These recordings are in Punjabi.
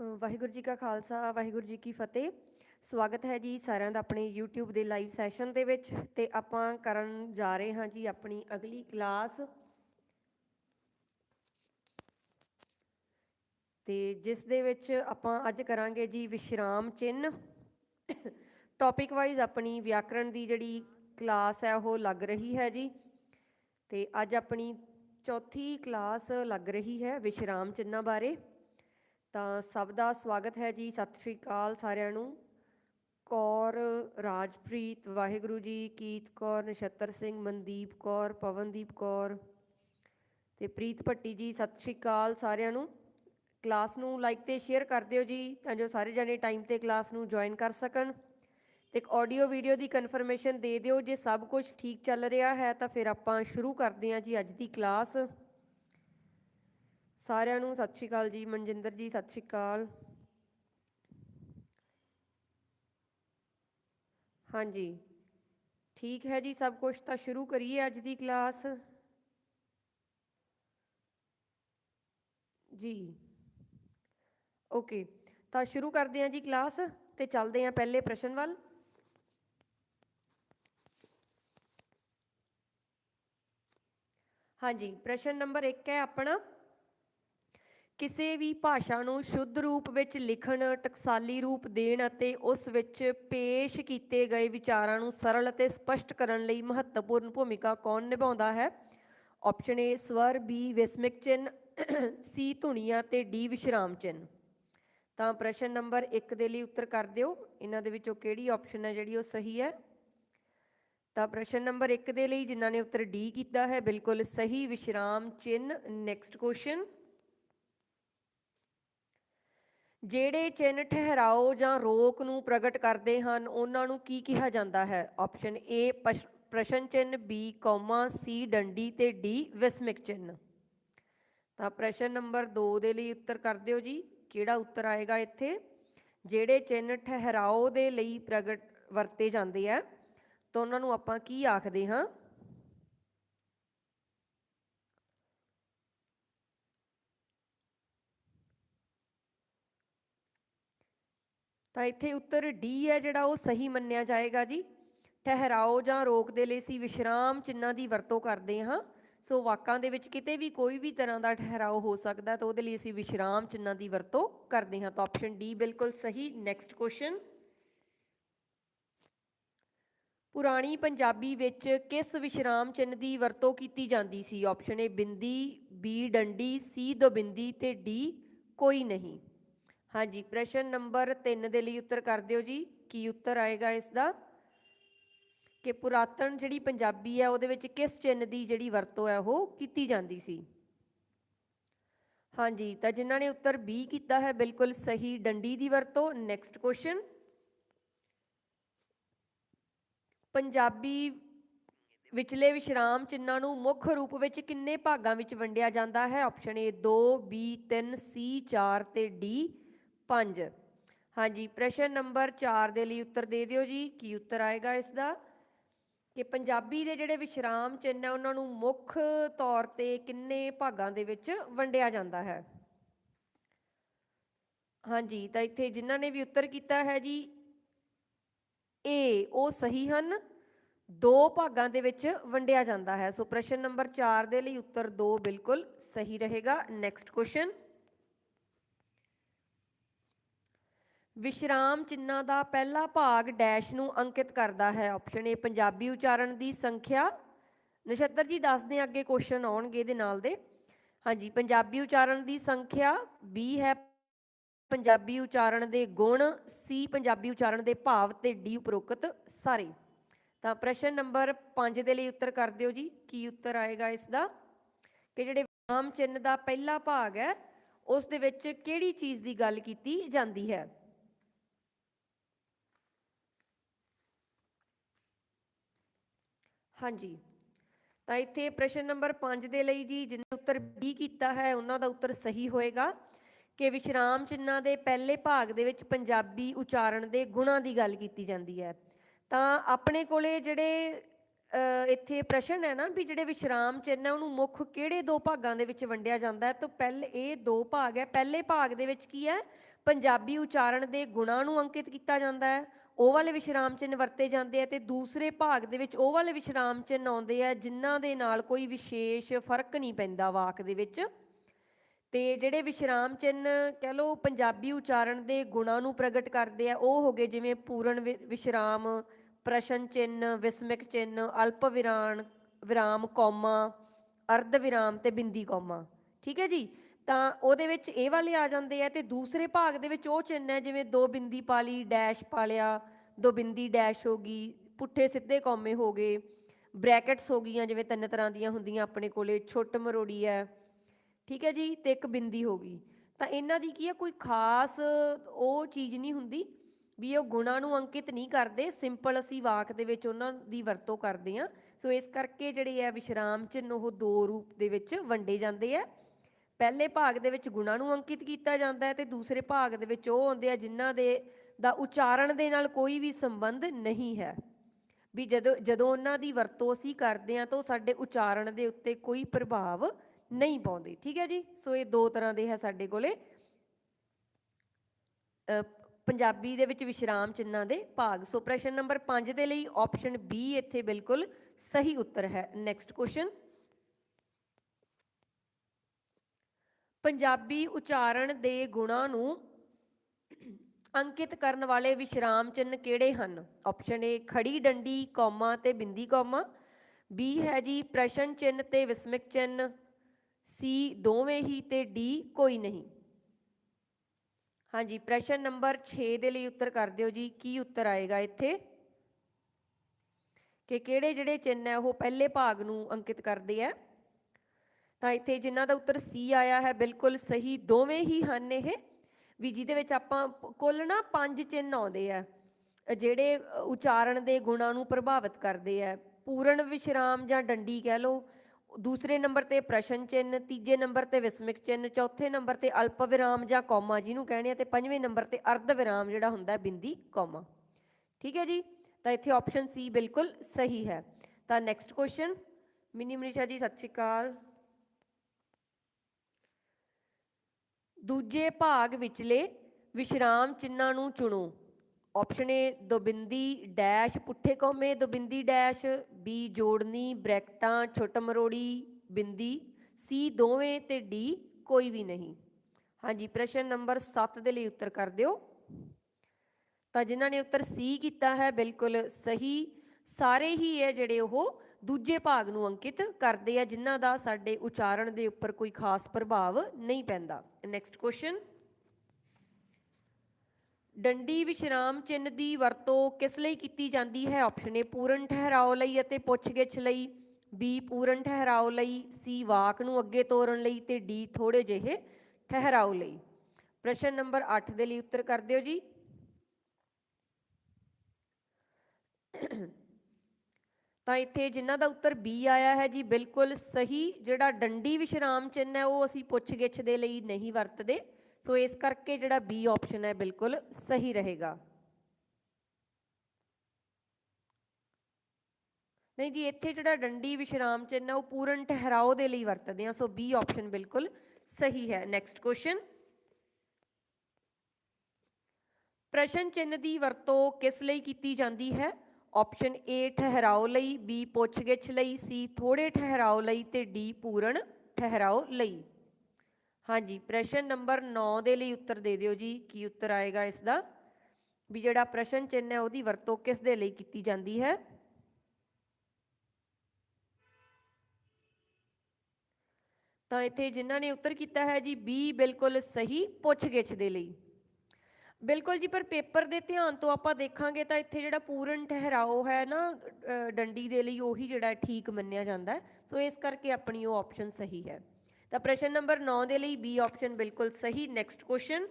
ਵਾਹਿਗੁਰੂ ਜੀ ਕਾ ਖਾਲਸਾ, ਵਾਹਿਗੁਰੂ ਜੀ ਕੀ ਫਤਿਹ। ਸਵਾਗਤ ਹੈ ਜੀ ਸਾਰਿਆਂ ਦਾ ਆਪਣੇ YouTube ਦੇ ਲਾਈਵ ਸੈਸ਼ਨ ਦੇ ਵਿੱਚ ਤੇ ਆਪਾਂ ਕਰਨ ਜਾ ਰਹੇ ਹਾਂ ਜੀ ਆਪਣੀ ਅਗਲੀ ਕਲਾਸ ਤੇ ਜਿਸ ਦੇ ਵਿੱਚ ਆਪਾਂ ਅੱਜ ਕਰਾਂਗੇ ਜੀ ਵਿਸ਼ਰਾਮ ਚਿੰਨ ਟੌਪਿਕ ਵਾਈਜ਼ ਆਪਣੀ ਵਿਆਕਰਣ ਦੀ ਜਿਹੜੀ ਕਲਾਸ ਹੈ ਉਹ ਲੱਗ ਰਹੀ ਹੈ ਜੀ। ਤੇ ਅੱਜ ਆਪਣੀ ਚੌਥੀ ਕਲਾਸ ਲੱਗ ਰਹੀ ਹੈ ਵਿਸ਼ਰਾਮ ਚਿੰਨਾਂ ਬਾਰੇ। ਤਾਂ ਸਭ ਦਾ ਸਵਾਗਤ ਹੈ ਜੀ। ਸਤਿ ਸ਼੍ਰੀ ਅਕਾਲ ਸਾਰਿਆਂ ਨੂੰ। ਕੌਰ, ਰਾਜਪ੍ਰੀਤ, ਵਾਹਿਗੁਰੂ ਜੀ, ਕੀਤ ਕੌਰ, ਨਛੱਤਰ ਸਿੰਘ, ਮਨਦੀਪ ਕੌਰ, ਪਵਨਦੀਪ ਕੌਰ ਤੇ ਪ੍ਰੀਤ ਭੱਟੀ ਜੀ, ਸਤਿ ਸ਼੍ਰੀ ਅਕਾਲ ਸਾਰਿਆਂ ਨੂੰ। ਕਲਾਸ ਨੂੰ ਲਾਈਕ ਤੇ ਸ਼ੇਅਰ ਕਰ ਦਿਓ ਜੀ ਤਾਂ ਜੋ ਸਾਰੇ ਜਣੇ ਟਾਈਮ ਤੇ ਕਲਾਸ ਨੂੰ ਜੁਆਇਨ ਕਰ ਸਕਣ। ਤੇ ਇੱਕ ਆਡੀਓ ਵੀਡੀਓ ਦੀ ਕਨਫਰਮੇਸ਼ਨ ਦੇ ਦਿਓ। ਜੇ ਸਭ ਕੁਝ ਠੀਕ ਚੱਲ ਰਿਹਾ ਹੈ ਤਾਂ ਫਿਰ ਆਪਾਂ ਸ਼ੁਰੂ ਕਰਦੇ ਹਾਂ ਜੀ ਅੱਜ ਦੀ ਕਲਾਸ। ਸਾਰਿਆਂ ਨੂੰ ਸਤਿ ਸ਼੍ਰੀ ਅਕਾਲ ਜੀ, ਮਨਜਿੰਦਰ ਜੀ, ਸਤਿ ਸ਼੍ਰੀ ਅਕਾਲ। ਹਾਂਜੀ। ਠੀਕ ਹੈ ਜੀ, ਸਭ ਕੁਝ ਤਾਂ ਸ਼ੁਰੂ ਕਰੀਏ ਅੱਜ ਦੀ ਕਲਾਸ। ਜੀ। ਓਕੇ, ਤਾਂ ਸ਼ੁਰੂ ਕਰਦੇ ਹਾਂ ਜੀ ਕਲਾਸ ਤੇ ਚੱਲਦੇ ਹਾਂ ਪਹਿਲੇ ਪ੍ਰਸ਼ਨ ਵੱਲ। ਹਾਂਜੀ, ਪ੍ਰਸ਼ਨ ਨੰਬਰ 1 ਹੈ ਆਪਣਾ। ਕਿਸੇ ਵੀ ਭਾਸ਼ਾ ਨੂੰ ਸ਼ੁੱਧ ਰੂਪ ਵਿੱਚ ਲਿਖਣ, ਟਕਸਾਲੀ ਰੂਪ ਦੇਣ ਅਤੇ ਉਸ ਵਿੱਚ ਪੇਸ਼ ਕੀਤੇ ਗਏ ਵਿਚਾਰਾਂ ਨੂੰ ਸਰਲ ਅਤੇ ਸਪਸ਼ਟ ਕਰਨ ਲਈ ਮਹੱਤਵਪੂਰਨ ਭੂਮਿਕਾ ਕੌਣ ਨਿਭਾਉਂਦਾ ਹੈ? ਆਪਸ਼ਨ ਏ ਸਵਰ ਬੀ ਵਿਸਮਿਕ ਚਿੰਨ ਸੀ ਧੁਨੀਆਂ ਤੇ ਡੀ ਵਿਸ਼ਰਾਮ ਚਿੰਨ ਤਾਂ ਪ੍ਰਸ਼ਨ ਨੰਬਰ 1 ਦੇ ਲਈ ਉੱਤਰ ਕਰ ਦਿਓ। ਇਹਨਾਂ ਦੇ ਵਿੱਚੋਂ ਕਿਹੜੀ ਆਪਸ਼ਨ ਹੈ ਜਿਹੜੀ ਉਹ ਸਹੀ ਹੈ? ਤਾਂ ਪ੍ਰਸ਼ਨ ਨੰਬਰ 1 ਦੇ ਲਈ ਜਿਨ੍ਹਾਂ ਨੇ ਉੱਤਰ ਡੀ ਕੀਤਾ ਹੈ, ਬਿਲਕੁਲ ਸਹੀ, ਵਿਸ਼ਰਾਮ ਚਿੰਨ ਨੈਕਸਟ ਕੁਐਸਚਨ ਜਿਹੜੇ ਚਿੰਨ੍ਹ ਠਹਿਰਾਓ ਜਾਂ ਰੋਕ ਨੂੰ ਪ੍ਰਗਟ ਕਰਦੇ ਹਨ, ਉਹਨਾਂ ਨੂੰ ਕੀ ਕਿਹਾ ਜਾਂਦਾ ਹੈ? ਆਪਸ਼ਨ ਏ ਪ੍ਰਸ਼ਨ ਚਿੰਨ੍ਹ ਬੀ ਕੌਮਾ ਸੀ ਡੰਡੀ ਤੇ ਡੀ ਵਿਸਮਿਕ ਚਿੰਨ੍ਹ। ਤਾਂ ਪ੍ਰਸ਼ਨ ਨੰਬਰ 2 ਦੇ ਲਈ ਉੱਤਰ ਕਰ ਦਿਓ ਜੀ। ਕਿਹੜਾ ਉੱਤਰ ਆਏਗਾ ਇੱਥੇ? ਜਿਹੜੇ ਚਿੰਨ੍ਹ ਠਹਿਰਾਓ ਦੇ ਲਈ ਪ੍ਰਗਟ, ਵਰਤੇ ਜਾਂਦੇ ਆ, ਤਾਂ ਉਹਨਾਂ ਨੂੰ ਆਪਾਂ ਕੀ ਆਖਦੇ ਹਾਂ? ਤਾਂ ਇੱਥੇ ਉੱਤਰ ਡੀ ਹੈ ਜਿਹੜਾ ਉਹ ਸਹੀ ਮੰਨਿਆ ਜਾਏਗਾ ਜੀ। ਠਹਿਰਾਓ ਜਾਂ ਰੋਕ ਦੇ ਲਈ ਅਸੀਂ ਵਿਸ਼ਰਾਮ ਚਿੰਨ੍ਹਾਂ ਦੀ ਵਰਤੋਂ ਕਰਦੇ ਹਾਂ। ਸੋ ਵਾਕਾਂ ਦੇ ਵਿੱਚ ਕਿਤੇ ਵੀ ਕੋਈ ਵੀ ਤਰ੍ਹਾਂ ਦਾ ਠਹਿਰਾਓ ਹੋ ਸਕਦਾ ਤਾਂ ਉਹਦੇ ਲਈ ਅਸੀਂ ਵਿਸ਼ਰਾਮ ਚਿੰਨ੍ਹਾਂ ਦੀ ਵਰਤੋਂ ਕਰਦੇ ਹਾਂ। ਤਾਂ ਆਪਸ਼ਨ ਡੀ ਬਿਲਕੁਲ ਸਹੀ। ਨੈਕਸਟ ਕੁਐਸਚਨ ਪੁਰਾਣੀ ਪੰਜਾਬੀ ਵਿੱਚ ਕਿਸ ਵਿਸ਼ਰਾਮ ਚਿੰਨ੍ਹ ਦੀ ਵਰਤੋਂ ਕੀਤੀ ਜਾਂਦੀ ਸੀ? ਆਪਸ਼ਨ ਏ ਬਿੰਦੀ ਬੀ ਡੰਡੀ ਸੀ ਦਬਿੰਦੀ ਤੇ ਡੀ ਕੋਈ ਨਹੀਂ। ਹਾਂਜੀ, ਪ੍ਰਸ਼ਨ ਨੰਬਰ 3 ਦੇ ਲਈ ਉੱਤਰ ਕਰ ਦਿਓ ਜੀ। ਕੀ ਉੱਤਰ ਆਏਗਾ ਇਸ ਦਾ ਕਿ ਪੁਰਾਤਨ ਜਿਹੜੀ ਪੰਜਾਬੀ ਹੈ, ਉਹਦੇ ਵਿੱਚ ਕਿਸ ਚਿੰਨ੍ਹ ਦੀ ਜਿਹੜੀ ਵਰਤੋਂ ਹੈ, ਉਹ ਕੀਤੀ ਜਾਂਦੀ ਸੀ? ਹਾਂਜੀ, ਤਾਂ ਜਿਨ੍ਹਾਂ ਨੇ ਉੱਤਰ ਬੀ ਕੀਤਾ ਹੈ, ਬਿਲਕੁਲ ਸਹੀ ਡੰਡੀ ਦੀ ਵਰਤੋਂ। ਨੈਕਸਟ ਕੁਐਸਚਨ ਪੰਜਾਬੀ ਵਿਚਲੇ ਵਿਸ਼ਰਾਮ ਚਿੰਨਾਂ ਨੂੰ ਮੁੱਖ ਰੂਪ ਵਿੱਚ ਕਿੰਨੇ ਭਾਗਾਂ ਵਿੱਚ ਵੰਡਿਆ ਜਾਂਦਾ ਹੈ? ਆਪਸ਼ਨ ਏ 2 ਬੀ 3 ਸੀ 4 ਤੇ ਡੀ 5 ਹਾਂਜੀ, ਪ੍ਰਸ਼ਨ ਨੰਬਰ 4 ਦੇ ਲਈ ਉੱਤਰ ਦੇ ਦਿਓ ਜੀ। ਕੀ ਉੱਤਰ ਆਏਗਾ ਇਸ ਦਾ ਕਿ ਪੰਜਾਬੀ ਦੇ ਜਿਹੜੇ ਵਿਸ਼ਰਾਮ ਚਿੰਨ੍ਹ ਹੈ ਉਹਨਾਂ ਨੂੰ ਮੁੱਖ ਤੌਰ ਤੇ ਕਿੰਨੇ ਭਾਗਾਂ ਦੇ ਵਿੱਚ ਵੰਡਿਆ ਜਾਂਦਾ ਹੈ? ਹਾਂਜੀ, ਤਾਂ ਇੱਥੇ ਜਿਨ੍ਹਾਂ ਨੇ ਵੀ ਉੱਤਰ ਕੀਤਾ ਹੈ ਜੀ ਏ ਉਹ ਸਹੀ ਹਨ। ਦੋ ਭਾਗਾਂ ਦੇ ਵਿੱਚ ਵੰਡਿਆ ਜਾਂਦਾ ਹੈ। ਸੋ ਪ੍ਰਸ਼ਨ ਨੰਬਰ 4 ਦੇ ਲਈ ਉੱਤਰ 2 ਬਿਲਕੁਲ ਸਹੀ ਰਹੇਗਾ। ਨੈਕਸਟ ਕੁਐਸਚਨ ਵਿਸ਼ਰਾਮ ਚਿੰਨ੍ਹਾਂ ਦਾ ਪਹਿਲਾ ਭਾਗ ਡੈਸ਼ ਨੂੰ ਅੰਕਿਤ ਕਰਦਾ ਹੈ। ਆਪਸ਼ਨ ਏ ਪੰਜਾਬੀ ਉਚਾਰਨ ਦੀ ਸੰਖਿਆ। ਨਛੱਤਰ ਜੀ ਦੱਸਦੇ ਅੱਗੇ ਕੁਐਸਚਨ ਆਉਣਗੇ ਇਹਦੇ ਨਾਲ ਦੇ। ਹਾਂਜੀ, ਪੰਜਾਬੀ ਉਚਾਰਨ ਦੀ ਸੰਖਿਆ ਬੀ ਹੈ। ਪੰਜਾਬੀ ਉਚਾਰਨ ਦੇ ਗੁਣ ਸੀ ਪੰਜਾਬੀ ਉਚਾਰਨ ਦੇ ਭਾਵ ਤੇ ਡੀ ਉਪਰੋਕਤ ਸਾਰੇ। ਤਾਂ ਪ੍ਰਸ਼ਨ ਨੰਬਰ 5 ਦੇ ਲਈ ਉੱਤਰ ਕਰ ਦਿਓ ਜੀ। ਕੀ ਉੱਤਰ ਆਏਗਾ ਇਸ ਦਾ ਕਿ ਜਿਹੜੇ ਵਿਰਾਮ ਚਿੰਨ੍ਹ ਦਾ ਪਹਿਲਾ ਭਾਗ ਹੈ, ਉਸ ਦੇ ਵਿੱਚ ਕਿਹੜੀ ਚੀਜ਼ ਦੀ ਗੱਲ ਕੀਤੀ ਜਾਂਦੀ ਹੈ? ਹਾਂਜੀ। ਤਾਂ ਇੱਥੇ ਪ੍ਰਸ਼ਨ ਨੰਬਰ 5 ਦੇ ਲਈ ਜੀ ਜਿਨ੍ਹਾਂ ਉੱਤਰ B ਕੀਤਾ ਹੈ, ਉਹਨਾਂ ਦਾ ਉੱਤਰ ਸਹੀ ਹੋਏਗਾ ਕਿ ਵਿਸ਼ਰਾਮ ਚਿੰਨਾਂ ਦੇ ਪਹਿਲੇ ਭਾਗ ਦੇ ਵਿੱਚ ਪੰਜਾਬੀ ਉਚਾਰਨ ਦੇ ਗੁਣਾਂ ਦੀ ਗੱਲ ਕੀਤੀ ਜਾਂਦੀ ਹੈ। ਤਾਂ ਆਪਣੇ ਕੋਲੇ ਜਿਹੜੇ ਇੱਥੇ ਪ੍ਰਸ਼ਨ ਹੈ ਨਾ ਵੀ ਜਿਹੜੇ ਵਿਸ਼ਰਾਮ ਚਿੰਨ੍ਹ ਹੈ, ਉਹਨੂੰ ਮੁੱਖ ਕਿਹੜੇ ਦੋ ਭਾਗਾਂ ਦੇ ਵਿੱਚ ਵੰਡਿਆ ਜਾਂਦਾ ਹੈ? ਤਾਂ ਪਹਿਲੇ, ਇਹ ਦੋ ਭਾਗ ਹੈ। ਪਹਿਲੇ ਭਾਗ ਦੇ ਵਿੱਚ ਕੀ ਹੈ? ਪੰਜਾਬੀ ਉਚਾਰਨ ਦੇ ਗੁਣਾਂ ਨੂੰ ਅੰਕਿਤ ਕੀਤਾ ਜਾਂਦਾ ਹੈ। ਉਹ ਵਾਲੇ ਵਿਸ਼ਰਾਮ ਚਿੰਨ੍ਹ ਵਰਤੇ ਜਾਂਦੇ ਆ ਤੇ ਦੂਸਰੇ ਭਾਗ ਦੇ ਵਿੱਚ ਉਹ ਵਾਲੇ ਵਿਸ਼ਰਾਮ ਚਿੰਨ੍ਹ ਆਉਂਦੇ ਆ, ਜਿਨ੍ਹਾਂ ਦੇ ਨਾਲ ਕੋਈ ਵਿਸ਼ੇਸ਼ ਫ਼ਰਕ ਨਹੀਂ ਪੈਂਦਾ ਵਾਕ ਦੇ ਵਿੱਚ। ਤੇ ਜਿਹੜੇ ਵਿਸ਼ਰਾਮ ਚਿੰਨ੍ਹ ਕਹਿ ਲਓ ਪੰਜਾਬੀ ਉਚਾਰਨ ਦੇ ਗੁਣਾਂ ਨੂੰ ਪ੍ਰਗਟ ਕਰਦੇ ਆ, ਉਹ ਹੋ ਗਏ ਜਿਵੇਂ ਪੂਰਨ ਵਿ- ਵਿਸ਼ਰਾਮ ਪ੍ਰਸ਼ਨ ਚਿੰਨ੍ਹ ਵਿਸਮਿਕ ਚਿੰਨ੍ਹ ਅਲਪ ਵਿਰਾਮ ਵਿਰਾਮ ਕੌਮਾ ਅਰਧ ਵਿਰਾਮ ਤੇ ਬਿੰਦੀ ਕੌਮਾ ਠੀਕ ਹੈ ਜੀ? ਤਾਂ ਉਹਦੇ ਵਿੱਚ ਇਹ ਵਾਲੇ ਆ ਜਾਂਦੇ ਆ ਤੇ ਦੂਸਰੇ ਭਾਗ ਦੇ ਵਿੱਚ ਉਹ ਚਿੰਨ੍ਹ ਹੈ, ਜਿਵੇਂ ਦੋ ਬਿੰਦੀ ਪਾ ਲਈ ਡੈਸ਼ ਪਾ ਲਿਆ ਦੋ ਬਿੰਦੀ ਡੈਸ਼ ਹੋ ਗਈ, ਪੁੱਠੇ ਸਿੱਧੇ ਕੌਮੇ ਹੋ ਗਏ, ਬ੍ਰੈਕਟਸ ਹੋ ਗਈਆਂ, ਜਿਵੇਂ ਤਿੰਨ ਤਰ੍ਹਾਂ ਦੀਆਂ ਹੁੰਦੀਆਂ ਆਪਣੇ ਕੋਲੇ, ਛੁੱਟ ਮਰੋੜੀ ਹੈ, ਠੀਕ ਹੈ ਜੀ, ਤੇ ਇੱਕ ਬਿੰਦੀ ਹੋ ਗਈ। ਤਾਂ ਇਹਨਾਂ ਦੀ ਕੀ ਹੈ, ਕੋਈ ਖਾਸ ਉਹ ਚੀਜ਼ ਨਹੀਂ ਹੁੰਦੀ ਵੀ ਉਹ ਗੁਣਾਂ ਨੂੰ ਅੰਕਿਤ ਨਹੀਂ ਕਰਦੇ, ਸਿੰਪਲ ਅਸੀਂ ਵਾਕ ਦੇ ਵਿੱਚ ਉਹਨਾਂ ਦੀ ਵਰਤੋਂ ਕਰਦੇ ਆ ਸੋ ਇਸ ਕਰਕੇ ਜਿਹੜੇ ਆ ਵਿਸ਼ਰਾਮ ਚਿੰਨ੍ਹ, ਉਹ ਦੋ ਰੂਪ ਦੇ ਵਿੱਚ ਵੰਡੇ ਜਾਂਦੇ ਆ। ਪਹਿਲੇ ਭਾਗ ਦੇ ਵਿੱਚ ਗੁਣਾਂ ਨੂੰ ਅੰਕਿਤ ਕੀਤਾ ਜਾਂਦਾ ਹੈ ਤੇ ਦੂਸਰੇ ਭਾਗ ਦੇ ਵਿੱਚ ਉਹ ਆਉਂਦੇ ਆ ਜਿਨ੍ਹਾਂ ਦੇ, ਦਾ ਉਚਾਰਨ ਦੇ ਨਾਲ ਕੋਈ ਵੀ ਸੰਬੰਧ ਨਹੀਂ ਹੈ। ਵੀ ਜਦੋਂ ਜਦੋਂ ਉਹਨਾਂ ਦੀ ਵਰਤੋਂ ਅਸੀਂ ਕਰਦੇ ਹਾਂ ਤਾਂ ਉਹ ਸਾਡੇ ਉਚਾਰਨ ਦੇ ਉੱਤੇ ਕੋਈ ਪ੍ਰਭਾਵ ਨਹੀਂ ਪਾਉਂਦੇ। ਠੀਕ ਹੈ ਜੀ? ਸੋ ਇਹ ਦੋ ਤਰ੍ਹਾਂ ਦੇ ਹੈ ਸਾਡੇ ਕੋਲੇ। ਪੰਜਾਬੀ ਦੇ ਵਿੱਚ ਵਿਸ਼ਰਾਮ ਚਿੰਨਾਂ ਦੇ ਭਾਗ। ਸੋ ਪ੍ਰਸ਼ਨ ਨੰਬਰ 5 ਦੇ ਲਈ ਆਪਸ਼ਨ ਬੀ ਇੱਥੇ ਬਿਲਕੁਲ ਸਹੀ ਉੱਤਰ ਹੈ। ਨੈਕਸਟ ਕੁਐਸਚਨ ਪੰਜਾਬੀ ਉਚਾਰਨ ਦੇ ਗੁਣਾਂ ਨੂੰ ਅੰਕਿਤ ਕਰਨ ਵਾਲੇ ਵਿਸ਼ਰਾਮ ਚਿੰਨ੍ਹ ਕਿਹੜੇ ਹਨ? ਆਪਸ਼ਨ ਏ ਖੜੀ ਡੰਡੀ, ਕੌਮਾ ਤੇ ਬਿੰਦੀ ਕੌਮਾ। ਬੀ ਹੈ ਜੀ, ਪ੍ਰਸ਼ਨ ਚਿੰਨ੍ਹ ਤੇ ਵਿਸਮਿਕ ਚਿੰਨ੍ਹ ਸੀ ਦੋਵੇਂ ਹੀ ਤੇ ਡੀ ਕੋਈ ਨਹੀਂ। ਹਾਂਜੀ, ਪ੍ਰਸ਼ਨ ਨੰਬਰ 6 ਦੇ ਲਈ ਉੱਤਰ ਕਰ ਦਿਓ ਜੀ, ਕੀ ਉੱਤਰ ਆਏਗਾ ਇੱਥੇ? ਕਿ ਕਿਹੜੇ ਜਿਹੜੇ ਚਿੰਨ੍ਹ ਹੈ, ਉਹ ਪਹਿਲੇ ਭਾਗ ਨੂੰ ਅੰਕਿਤ ਕਰਦੇ ਆ ਤਾਂ ਇੱਥੇ ਜਿਨ੍ਹਾਂ ਦਾ ਉੱਤਰ ਸੀ ਆਇਆ ਹੈ ਬਿਲਕੁਲ ਸਹੀ ਦੋਵੇਂ ਹੀ ਹਨ ਇਹ ਵੀ ਜਿਹਦੇ ਵਿੱਚ ਆਪਾਂ ਕੁੱਲ ਨਾ ਪੰਜ ਚਿੰਨ੍ਹ ਆਉਂਦੇ ਆ ਜਿਹੜੇ ਅ, ਉਚਾਰਨ ਦੇ ਗੁਣਾਂ ਨੂੰ ਪ੍ਰਭਾਵਿਤ ਕਰਦੇ ਆ ਪੂਰਨ ਵਿਸ਼ਰਾਮ ਜਾਂ ਡੰਡੀ ਕਹਿ ਲਓ ਦੂਸਰੇ ਨੰਬਰ ਤੇ ਪ੍ਰਸ਼ਨ ਚਿੰਨ੍ਹ ਤੀਜੇ ਨੰਬਰ ਤੇ ਵਿਸਮਿਕ ਚਿੰਨ੍ਹ ਚੌਥੇ ਨੰਬਰ ਤੇ ਅਲਪ ਵਿਰਾਮ ਜਾਂ ਕੌਮਾ ਜਿਹਨੂੰ ਕਹਿੰਦੇ ਆ ਤੇ ਪੰਜਵੇਂ ਨੰਬਰ ਤੇ ਅਰਧ ਵਿਰਾਮ ਜਿਹੜਾ ਹੁੰਦਾ ਬਿੰਦੀ ਕੌਮਾ। ਠੀਕ ਹੈ ਜੀ? ਤਾਂ ਇੱਥੇ ਆਪਸ਼ਨ ਸੀ ਬਿਲਕੁਲ ਸਹੀ ਹੈ। ਤਾਂ ਨੈਕਸਟ ਕੁਐਸਚਨ ਮਿਨੀ ਮਨੀਸ਼ਾ ਜੀ ਸਤਿ ਸ਼੍ਰੀ ਅਕਾਲ। ਦੂਜੇ ਭਾਗ ਵਿਚਲੇ ਵਿਸ਼ਰਾਮ ਚਿੰਨਾਂ ਨੂੰ ਚੁਣੋ। ਆਪਸ਼ਨ ਏ, ਦੁਬਿੰਦੀ ਡੈਸ਼, ਪੁੱਠੇ ਕੌਮੇ ਦੁਬਿੰਦੀ ਡੈਸ਼, ਬੀ, ਜੋੜਨੀ, ਬ੍ਰੈਕਟਾਂ, ਛੋਟ ਮਰੋੜੀ, ਬਿੰਦੀ, ਸੀ, ਦੋਵੇਂ ਤੇ ਡੀ, ਕੋਈ ਵੀ ਨਹੀਂ। ਹਾਂਜੀ, ਪ੍ਰਸ਼ਨ ਨੰਬਰ 7 ਦੇ ਲਈ ਉੱਤਰ ਕਰ ਦਿਓ। ਤਾਂ ਜਿਨ੍ਹਾਂ ਨੇ ਉੱਤਰ ਸੀ ਕੀਤਾ ਹੈ, ਬਿਲਕੁਲ ਸਹੀ। ਸਾਰੇ ਹੀ ਹੈ ਜਿਹੜੇ ਉਹ ਦੂਜੇ ਭਾਗ ਨੂੰ ਅੰਕਿਤ ਕਰਦੇ ਆ, ਜਿਨ੍ਹਾਂ ਦਾ ਸਾਡੇ ਉਚਾਰਨ ਦੇ ਉੱਪਰ ਕੋਈ ਖਾਸ ਪ੍ਰਭਾਵ ਨਹੀਂ ਪੈਂਦਾ। ਨੈਕਸਟ ਕੁਐਸਚਨ ਡੰਡੀ ਵਿਸ਼ਰਾਮ ਚਿੰਨ੍ਹ ਦੀ ਵਰਤੋਂ ਕਿਸ ਲਈ ਕੀਤੀ ਜਾਂਦੀ ਹੈ? ਆਪਸ਼ਨ ਏ ਪੂਰਨ ਠਹਿਰਾਓ ਲਈ ਅਤੇ ਪੁੱਛਗਿੱਛ ਲਈ। ਬੀ ਪੂਰਨ ਠਹਿਰਾਓ ਲਈ। ਸੀ ਵਾਕ ਨੂੰ ਅੱਗੇ ਤੋਰਨ ਲਈ ਤੇ ਡੀ ਥੋੜੇ ਜਿਹੇ ਠਹਿਰਾਓ ਲਈ। ਪ੍ਰਸ਼ਨ ਨੰਬਰ 8 ਦੇ ਲਈ ਉੱਤਰ ਕਰ ਦਿਓ ਜੀ। ਤਾਂ ਇੱਥੇ ਜਿਨ੍ਹਾਂ ਦਾ ਉੱਤਰ ਬੀ ਆਇਆ ਹੈ ਜੀ, ਬਿਲਕੁਲ ਸਹੀ ਜਿਹੜਾ ਡੰਡੀ ਵਿਸ਼ਰਾਮ ਚਿੰਨ੍ਹ ਹੈ, ਉਹ ਅਸੀਂ ਪੁੱਛਗਿੱਛ ਦੇ ਲਈ ਨਹੀਂ ਵਰਤਦੇ। ਸੋ ਇਸ ਕਰਕੇ ਜਿਹੜਾ ਬੀ ਆਪਸ਼ਨ ਹੈ, ਬਿਲਕੁਲ ਸਹੀ ਰਹੇਗਾ। ਨਹੀਂ ਜੀ, ਇੱਥੇ ਜਿਹੜਾ ਡੰਡੀ ਵਿਸ਼ਰਾਮ ਚਿੰਨ੍ਹ ਹੈ, ਉਹ ਪੂਰਨ ਠਹਿਰਾਓ ਦੇ ਲਈ ਵਰਤਦੇ ਆ ਸੋ ਬੀ ਆਪਸ਼ਨ ਬਿਲਕੁਲ ਸਹੀ ਹੈ। ਨੈਕਸਟ ਕੁਐਸਚਨ ਪ੍ਰਸ਼ਨ ਚਿੰਨ੍ਹ ਦੀ ਵਰਤੋਂ ਕਿਸ ਲਈ ਕੀਤੀ ਜਾਂਦੀ ਹੈ? ਆਪਸ਼ਨ ਏ ਠਹਿਰਾਓ ਲਈ ਬੀ ਪੁੱਛਗਿੱਛ ਲਈ ਸੀ ਥੋੜੇ ਠਹਿਰਾਓ ਲਈ ਤੇ ਡੀ ਪੂਰਨ ਠਹਿਰਾਓ ਲਈ। ਹਾਂਜੀ, ਪ੍ਰਸ਼ਨ ਨੰਬਰ 9 ਦੇ ਲਈ ਉੱਤਰ ਦੇ ਦਿਓ ਜੀ, ਕੀ ਉੱਤਰ ਆਏਗਾ ਇਸ ਦਾ ਵੀ ਜਿਹੜਾ ਪ੍ਰਸ਼ਨ ਚਿੰਨ੍ਹ ਹੈ, ਉਹਦੀ ਵਰਤੋਂ ਕਿਸ ਦੇ ਲਈ ਕੀਤੀ ਜਾਂਦੀ ਹੈ? ਤਾਂ ਇੱਥੇ ਜਿਨ੍ਹਾਂ ਨੇ ਉੱਤਰ ਕੀਤਾ ਹੈ ਜੀ ਬੀ ਬਿਲਕੁਲ ਸਹੀ ਪੁੱਛਗਿੱਛ ਦੇ ਲਈ। ਬਿਲਕੁਲ ਜੀ ਪਰ ਪੇਪਰ ਦੇ ਧਿਆਨ ਤੋਂ ਆਪਾਂ ਦੇਖਾਂਗੇ ਤਾਂ ਇੱਥੇ ਜਿਹੜਾ ਪੂਰਨ ਠਹਿਰਾਓ ਹੈ ਨਾ ਅ, ਡੰਡੀ ਦੇ ਲਈ ਉਹੀ ਜਿਹੜਾ ਠੀਕ ਮੰਨਿਆ ਜਾਂਦਾ ਹੈ। ਸੋ ਇਸ ਕਰਕੇ ਆਪਣੀ ਉਹ ਆਪਸ਼ਨ ਸਹੀ ਹੈ। ਤਾਂ ਪ੍ਰਸ਼ਨ ਨੰਬਰ 9 ਦੇ ਲਈ ਬੀ ਆਪਸ਼ਨ ਬਿਲਕੁਲ ਸਹੀ। ਨੈਕਸਟ ਕੁਐਸਚਨ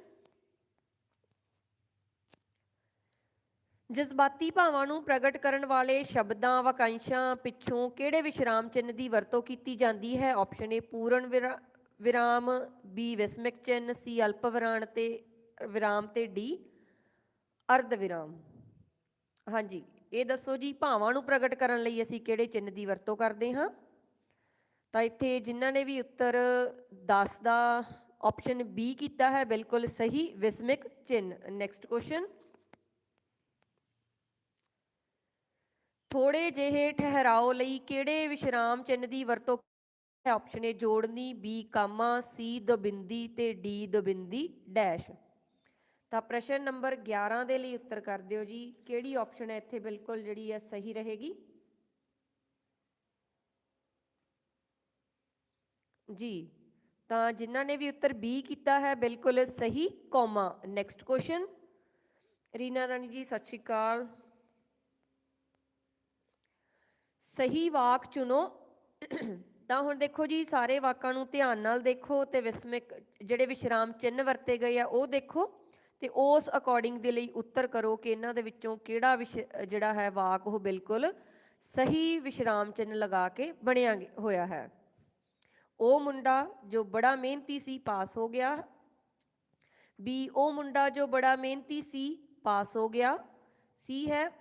ਜਜ਼ਬਾਤੀ ਭਾਵਾਂ ਨੂੰ ਪ੍ਰਗਟ ਕਰਨ ਵਾਲੇ ਸ਼ਬਦਾਂ ਵਾਕਾਂਸ਼ਾਂ ਪਿੱਛੋਂ ਕਿਹੜੇ ਵਿਸ਼ਰਾਮ ਚਿੰਨ੍ਹ ਦੀ ਵਰਤੋਂ ਕੀਤੀ ਜਾਂਦੀ ਹੈ? ਆਪਸ਼ਨ ਏ ਪੂਰਨ ਵਿਰਾ- ਵਿਰਾਮ ਬੀ ਵਿਸਮਿਕ ਚਿੰਨ੍ਹ ਸੀ ਅਲਪ ਵਿਰਾਮ ਤੇ ਵਿਰਾਮ ਤੇ ਡੀ, ਅਰਧ ਵਿਰਾਮ। ਹਾਂਜੀ, ਇਹ ਦੱਸੋ ਜੀ, ਭਾਵਾਂ ਨੂੰ ਪ੍ਰਗਟ ਕਰਨ ਲਈ ਅਸੀਂ ਕਿਹੜੇ ਚਿੰਨ੍ਹ ਦੀ ਵਰਤੋਂ ਕਰਦੇ ਹਾਂ? ਤਾਂ ਇੱਥੇ ਜਿਨ੍ਹਾਂ ਨੇ ਵੀ ਉੱਤਰ 10 ਦਾ ਆਪਸ਼ਨ ਬੀ ਕੀਤਾ ਹੈ, ਬਿਲਕੁਲ ਸਹੀ, ਵਿਸਮਿਕ ਚਿੰਨ੍ਹ। ਨੈਕਸਟ ਕੁਐਸਚਨ ਥੋੜੇ ਜਿਹੇ ਠਹਿਰਾਓ ਲਈ ਕਿਹੜੇ ਵਿਸ਼ਰਾਮ ਚਿੰਨ੍ਹ ਦੀ ਵਰਤੋਂ ਹੈ? ਆਪਸ਼ਨ ਏ ਜੋੜਨੀ ਬੀ ਕਾਮਾ ਸੀ ਦਬਿੰਦੀ ਤੇ ਡੀ ਦਬਿੰਦੀ ਡੈਸ਼ ਤਾਂ ਪ੍ਰਸ਼ਨ ਨੰਬਰ 11 ਦੇ ਲਈ ਉੱਤਰ ਕਰ ਦਿਓ ਜੀ। ਕਿਹੜੀ ਆਪਸ਼ਨ ਹੈ ਇੱਥੇ ਬਿਲਕੁਲ ਜਿਹੜੀ ਹੈ ਸਹੀ ਰਹੇਗੀ? ਜੀ, ਤਾਂ ਜਿਨ੍ਹਾਂ ਨੇ ਵੀ ਉੱਤਰ ਬੀ ਕੀਤਾ ਹੈ, ਬਿਲਕੁਲ ਸਹੀ, comma. Next question Reena Rani ji, ਸਤਿ ਸ਼੍ਰੀ ਅਕਾਲ। ਸਹੀ ਵਾਕ ਚੁਣੋ। ਤਾਂ ਹੁਣ ਦੇਖੋ ਜੀ, ਸਾਰੇ ਵਾਕਾਂ ਨੂੰ ਧਿਆਨ ਨਾਲ ਦੇਖੋ ਤੇ ਵਿਸਮਿਕ ਜਿਹੜੇ ਵਿਸ਼ਰਾਮ ਚਿੰਨ੍ਹ ਵਰਤੇ ਗਏ ਆ, ਉਹ ਦੇਖੋ। ਤੇ ਉਸ ਅਕੋਰਡਿੰਗ ਦੇ ਲਈ ਉੱਤਰ ਕਰੋ ਕਿ ਇਹਨਾਂ ਦੇ ਵਿੱਚੋਂ ਕਿਹੜਾ ਵਿਸ਼- ਜਿਹੜਾ ਹੈ ਵਾਕ, ਉਹ ਬਿਲਕੁਲ ਸਹੀ ਵਿਸ਼ਰਾਮ ਚਿੰਨ ਲਗਾ ਕੇ ਬਣਿਆ ਗਿਆ- ਹੋਇਆ ਹੈ। ਉਹ ਮੁੰਡਾ ਜੋ ਬੜਾ ਮਿਹਨਤੀ ਸੀ, ਪਾਸ ਹੋ ਗਿਆ। ਬੀ, ਉਹ ਮੁੰਡਾ ਜੋ ਬੜਾ ਮਿਹਨਤੀ ਸੀ, ਪਾਸ ਹੋ ਗਿਆ। ਸੀ ਹੈ,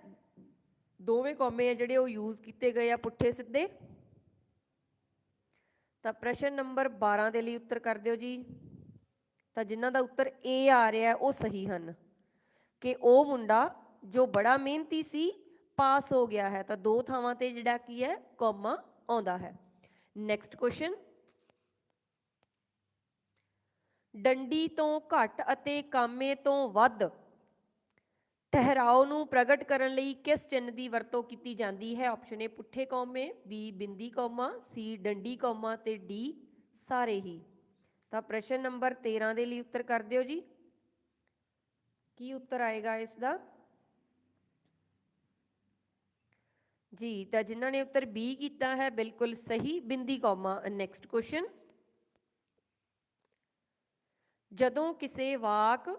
ਦੋਵੇਂ ਕੌਮੇ ਆ ਜਿਹੜੇ ਉਹ ਯੂਜ਼ ਕੀਤੇ ਗਏ ਆ ਪੁੱਠੇ ਸਿੱਧੇ। ਤਾਂ ਪ੍ਰਸ਼ਨ ਨੰਬਰ 12 ਦੇ ਲਈ ਉੱਤਰ ਕਰ ਦਿਓ ਜੀ। ਤਾਂ ਜਿਨ੍ਹਾਂ ਦਾ ਉੱਤਰ ਏ ਆ ਰਿਹਾ, ਉਹ ਸਹੀ ਹਨ। ਕਿ ਉਹ ਮੁੰਡਾ ਜੋ ਬੜਾ ਮਿਹਨਤੀ ਸੀ, ਪਾਸ ਹੋ ਗਿਆ ਹੈ। ਤਾਂ ਦੋ ਥਾਵਾਂ ਤੇ ਜਿਹੜਾ ਕੀ ਹੈ ਕੌਮਾ ਆਉਂਦਾ ਹੈ। ਨੈਕਸਟ ਕੁਐਸਚਨ ਡੰਡੀ ਤੋਂ ਘੱਟ ਅਤੇ ਕਾਮੇ ਤੋਂ ਵੱਧ ਠਹਿਰਾਓ ਨੂੰ ਪ੍ਰਗਟ ਕਰਨ ਲਈ ਕਿਸ ਚਿੰਨ੍ਹ ਦੀ ਵਰਤੋਂ ਕੀਤੀ ਜਾਂਦੀ ਹੈ? ਆਪਸ਼ਨ ਏ ਪੁੱਠੇ ਕੌਮੇ ਬੀ ਬਿੰਦੀ ਕੌਮਾ ਸੀ ਡੰਡੀ ਕੌਮਾ ਤੇ ਡੀ ਸਾਰੇ ਹੀ। ਤਾਂ ਪ੍ਰਸ਼ਨ ਨੰਬਰ 13 ਦੇ ਲਈ ਉੱਤਰ ਕਰ ਦਿਓ ਜੀ। ਕੀ ਉੱਤਰ ਆਏਗਾ ਇਸ ਦਾ ਜੀ, ਤਾਂ ਜਿਨ੍ਹਾਂ ਨੇ ਉੱਤਰ ਬੀ ਕੀਤਾ ਹੈ, ਬਿਲਕੁਲ ਸਹੀ, ਬਿੰਦੀ ਕੌਮਾ ਨੈਕਸਟ ਕੁਐਸਚਨ ਜਦੋਂ ਕਿਸੇ ਵਾਕ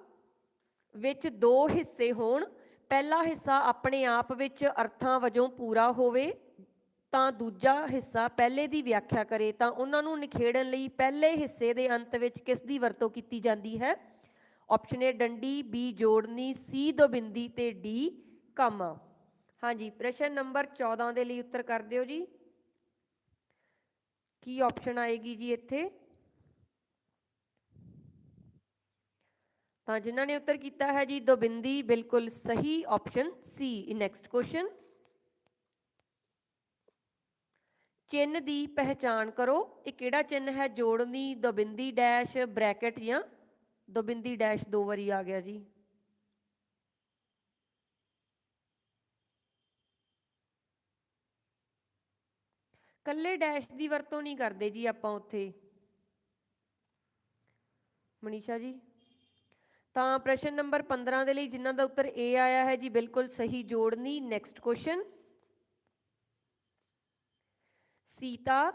ਵਿੱਚ ਦੋ ਹਿੱਸੇ ਹੋਣ, ਪਹਿਲਾ ਹਿੱਸਾ ਆਪਣੇ ਆਪ ਵਿੱਚ ਅਰਥਾਂ ਵਜੋਂ ਪੂਰਾ ਹੋਵੇ ਤਾਂ ਦੂਜਾ ਹਿੱਸਾ ਪਹਿਲੇ ਦੀ ਵਿਆਖਿਆ ਕਰੇ ਤਾਂ ਉਹਨਾਂ ਨੂੰ ਨਿਖੇੜਨ ਲਈ ਪਹਿਲੇ ਹਿੱਸੇ ਦੇ ਅੰਤ ਵਿੱਚ ਕਿਸ ਦੀ ਵਰਤੋਂ ਕੀਤੀ ਜਾਂਦੀ ਹੈ? ਆਪਸ਼ਨ ਏ ਡੰਡੀ ਬੀ ਜੋੜਨੀ ਸੀ ਦਬਿੰਦੀ ਤੇ ਡੀ ਕਾਮਾ। ਹਾਂਜੀ, ਪ੍ਰਸ਼ਨ ਨੰਬਰ 14 ਦੇ ਲਈ ਉੱਤਰ ਕਰ ਦਿਓ ਜੀ। ਕੀ ਆਪਸ਼ਨ ਆਏਗੀ ਜੀ ਇੱਥੇ? ਤਾਂ ਜਿਨ੍ਹਾਂ ਨੇ ਉੱਤਰ ਕੀਤਾ ਹੈ ਜੀ, ਦਬਿੰਦੀ, ਬਿਲਕੁਲ ਸਹੀ ਆਪਸ਼ਨ ਸੀ ਨੈਕਸਟ ਕੁਐਸਚਨ ਚਿੰਨ ਦੀ ਪਹਿਚਾਣ ਕਰੋ। ਇਹ ਕਿਹੜਾ ਚਿੰਨ ਹੈ? ਜੋੜਨੀ, ਦਬਿੰਦੀ ਡੈਸ਼, ਬ੍ਰੈਕਟ ਜਾਂ ਦਬਿੰਦੀ ਡੈਸ਼ ਦੋ ਵਾਰੀ ਆ ਗਿਆ ਜੀ। ਕੱਲੇ ਡੈਸ਼ ਦੀ ਵਰਤੋਂ ਨਹੀਂ ਕਰਦੇ ਜੀ ਆਪਾਂ ਉੱਥੇ। ਮਨੀਸ਼ਾ ਜੀ। ਤਾਂ ਪ੍ਰਸ਼ਨ ਨੰਬਰ 15 ਦੇ ਲਈ ਜਿਨ੍ਹਾਂ ਦਾ ਉੱਤਰ ਏ ਆਇਆ ਹੈ ਜੀ, ਬਿਲਕੁਲ ਸਹੀ ਜੋੜਨੀ ਨੈਕਸਟ ਕੁਐਸਚਨ ਸੀਤਾ,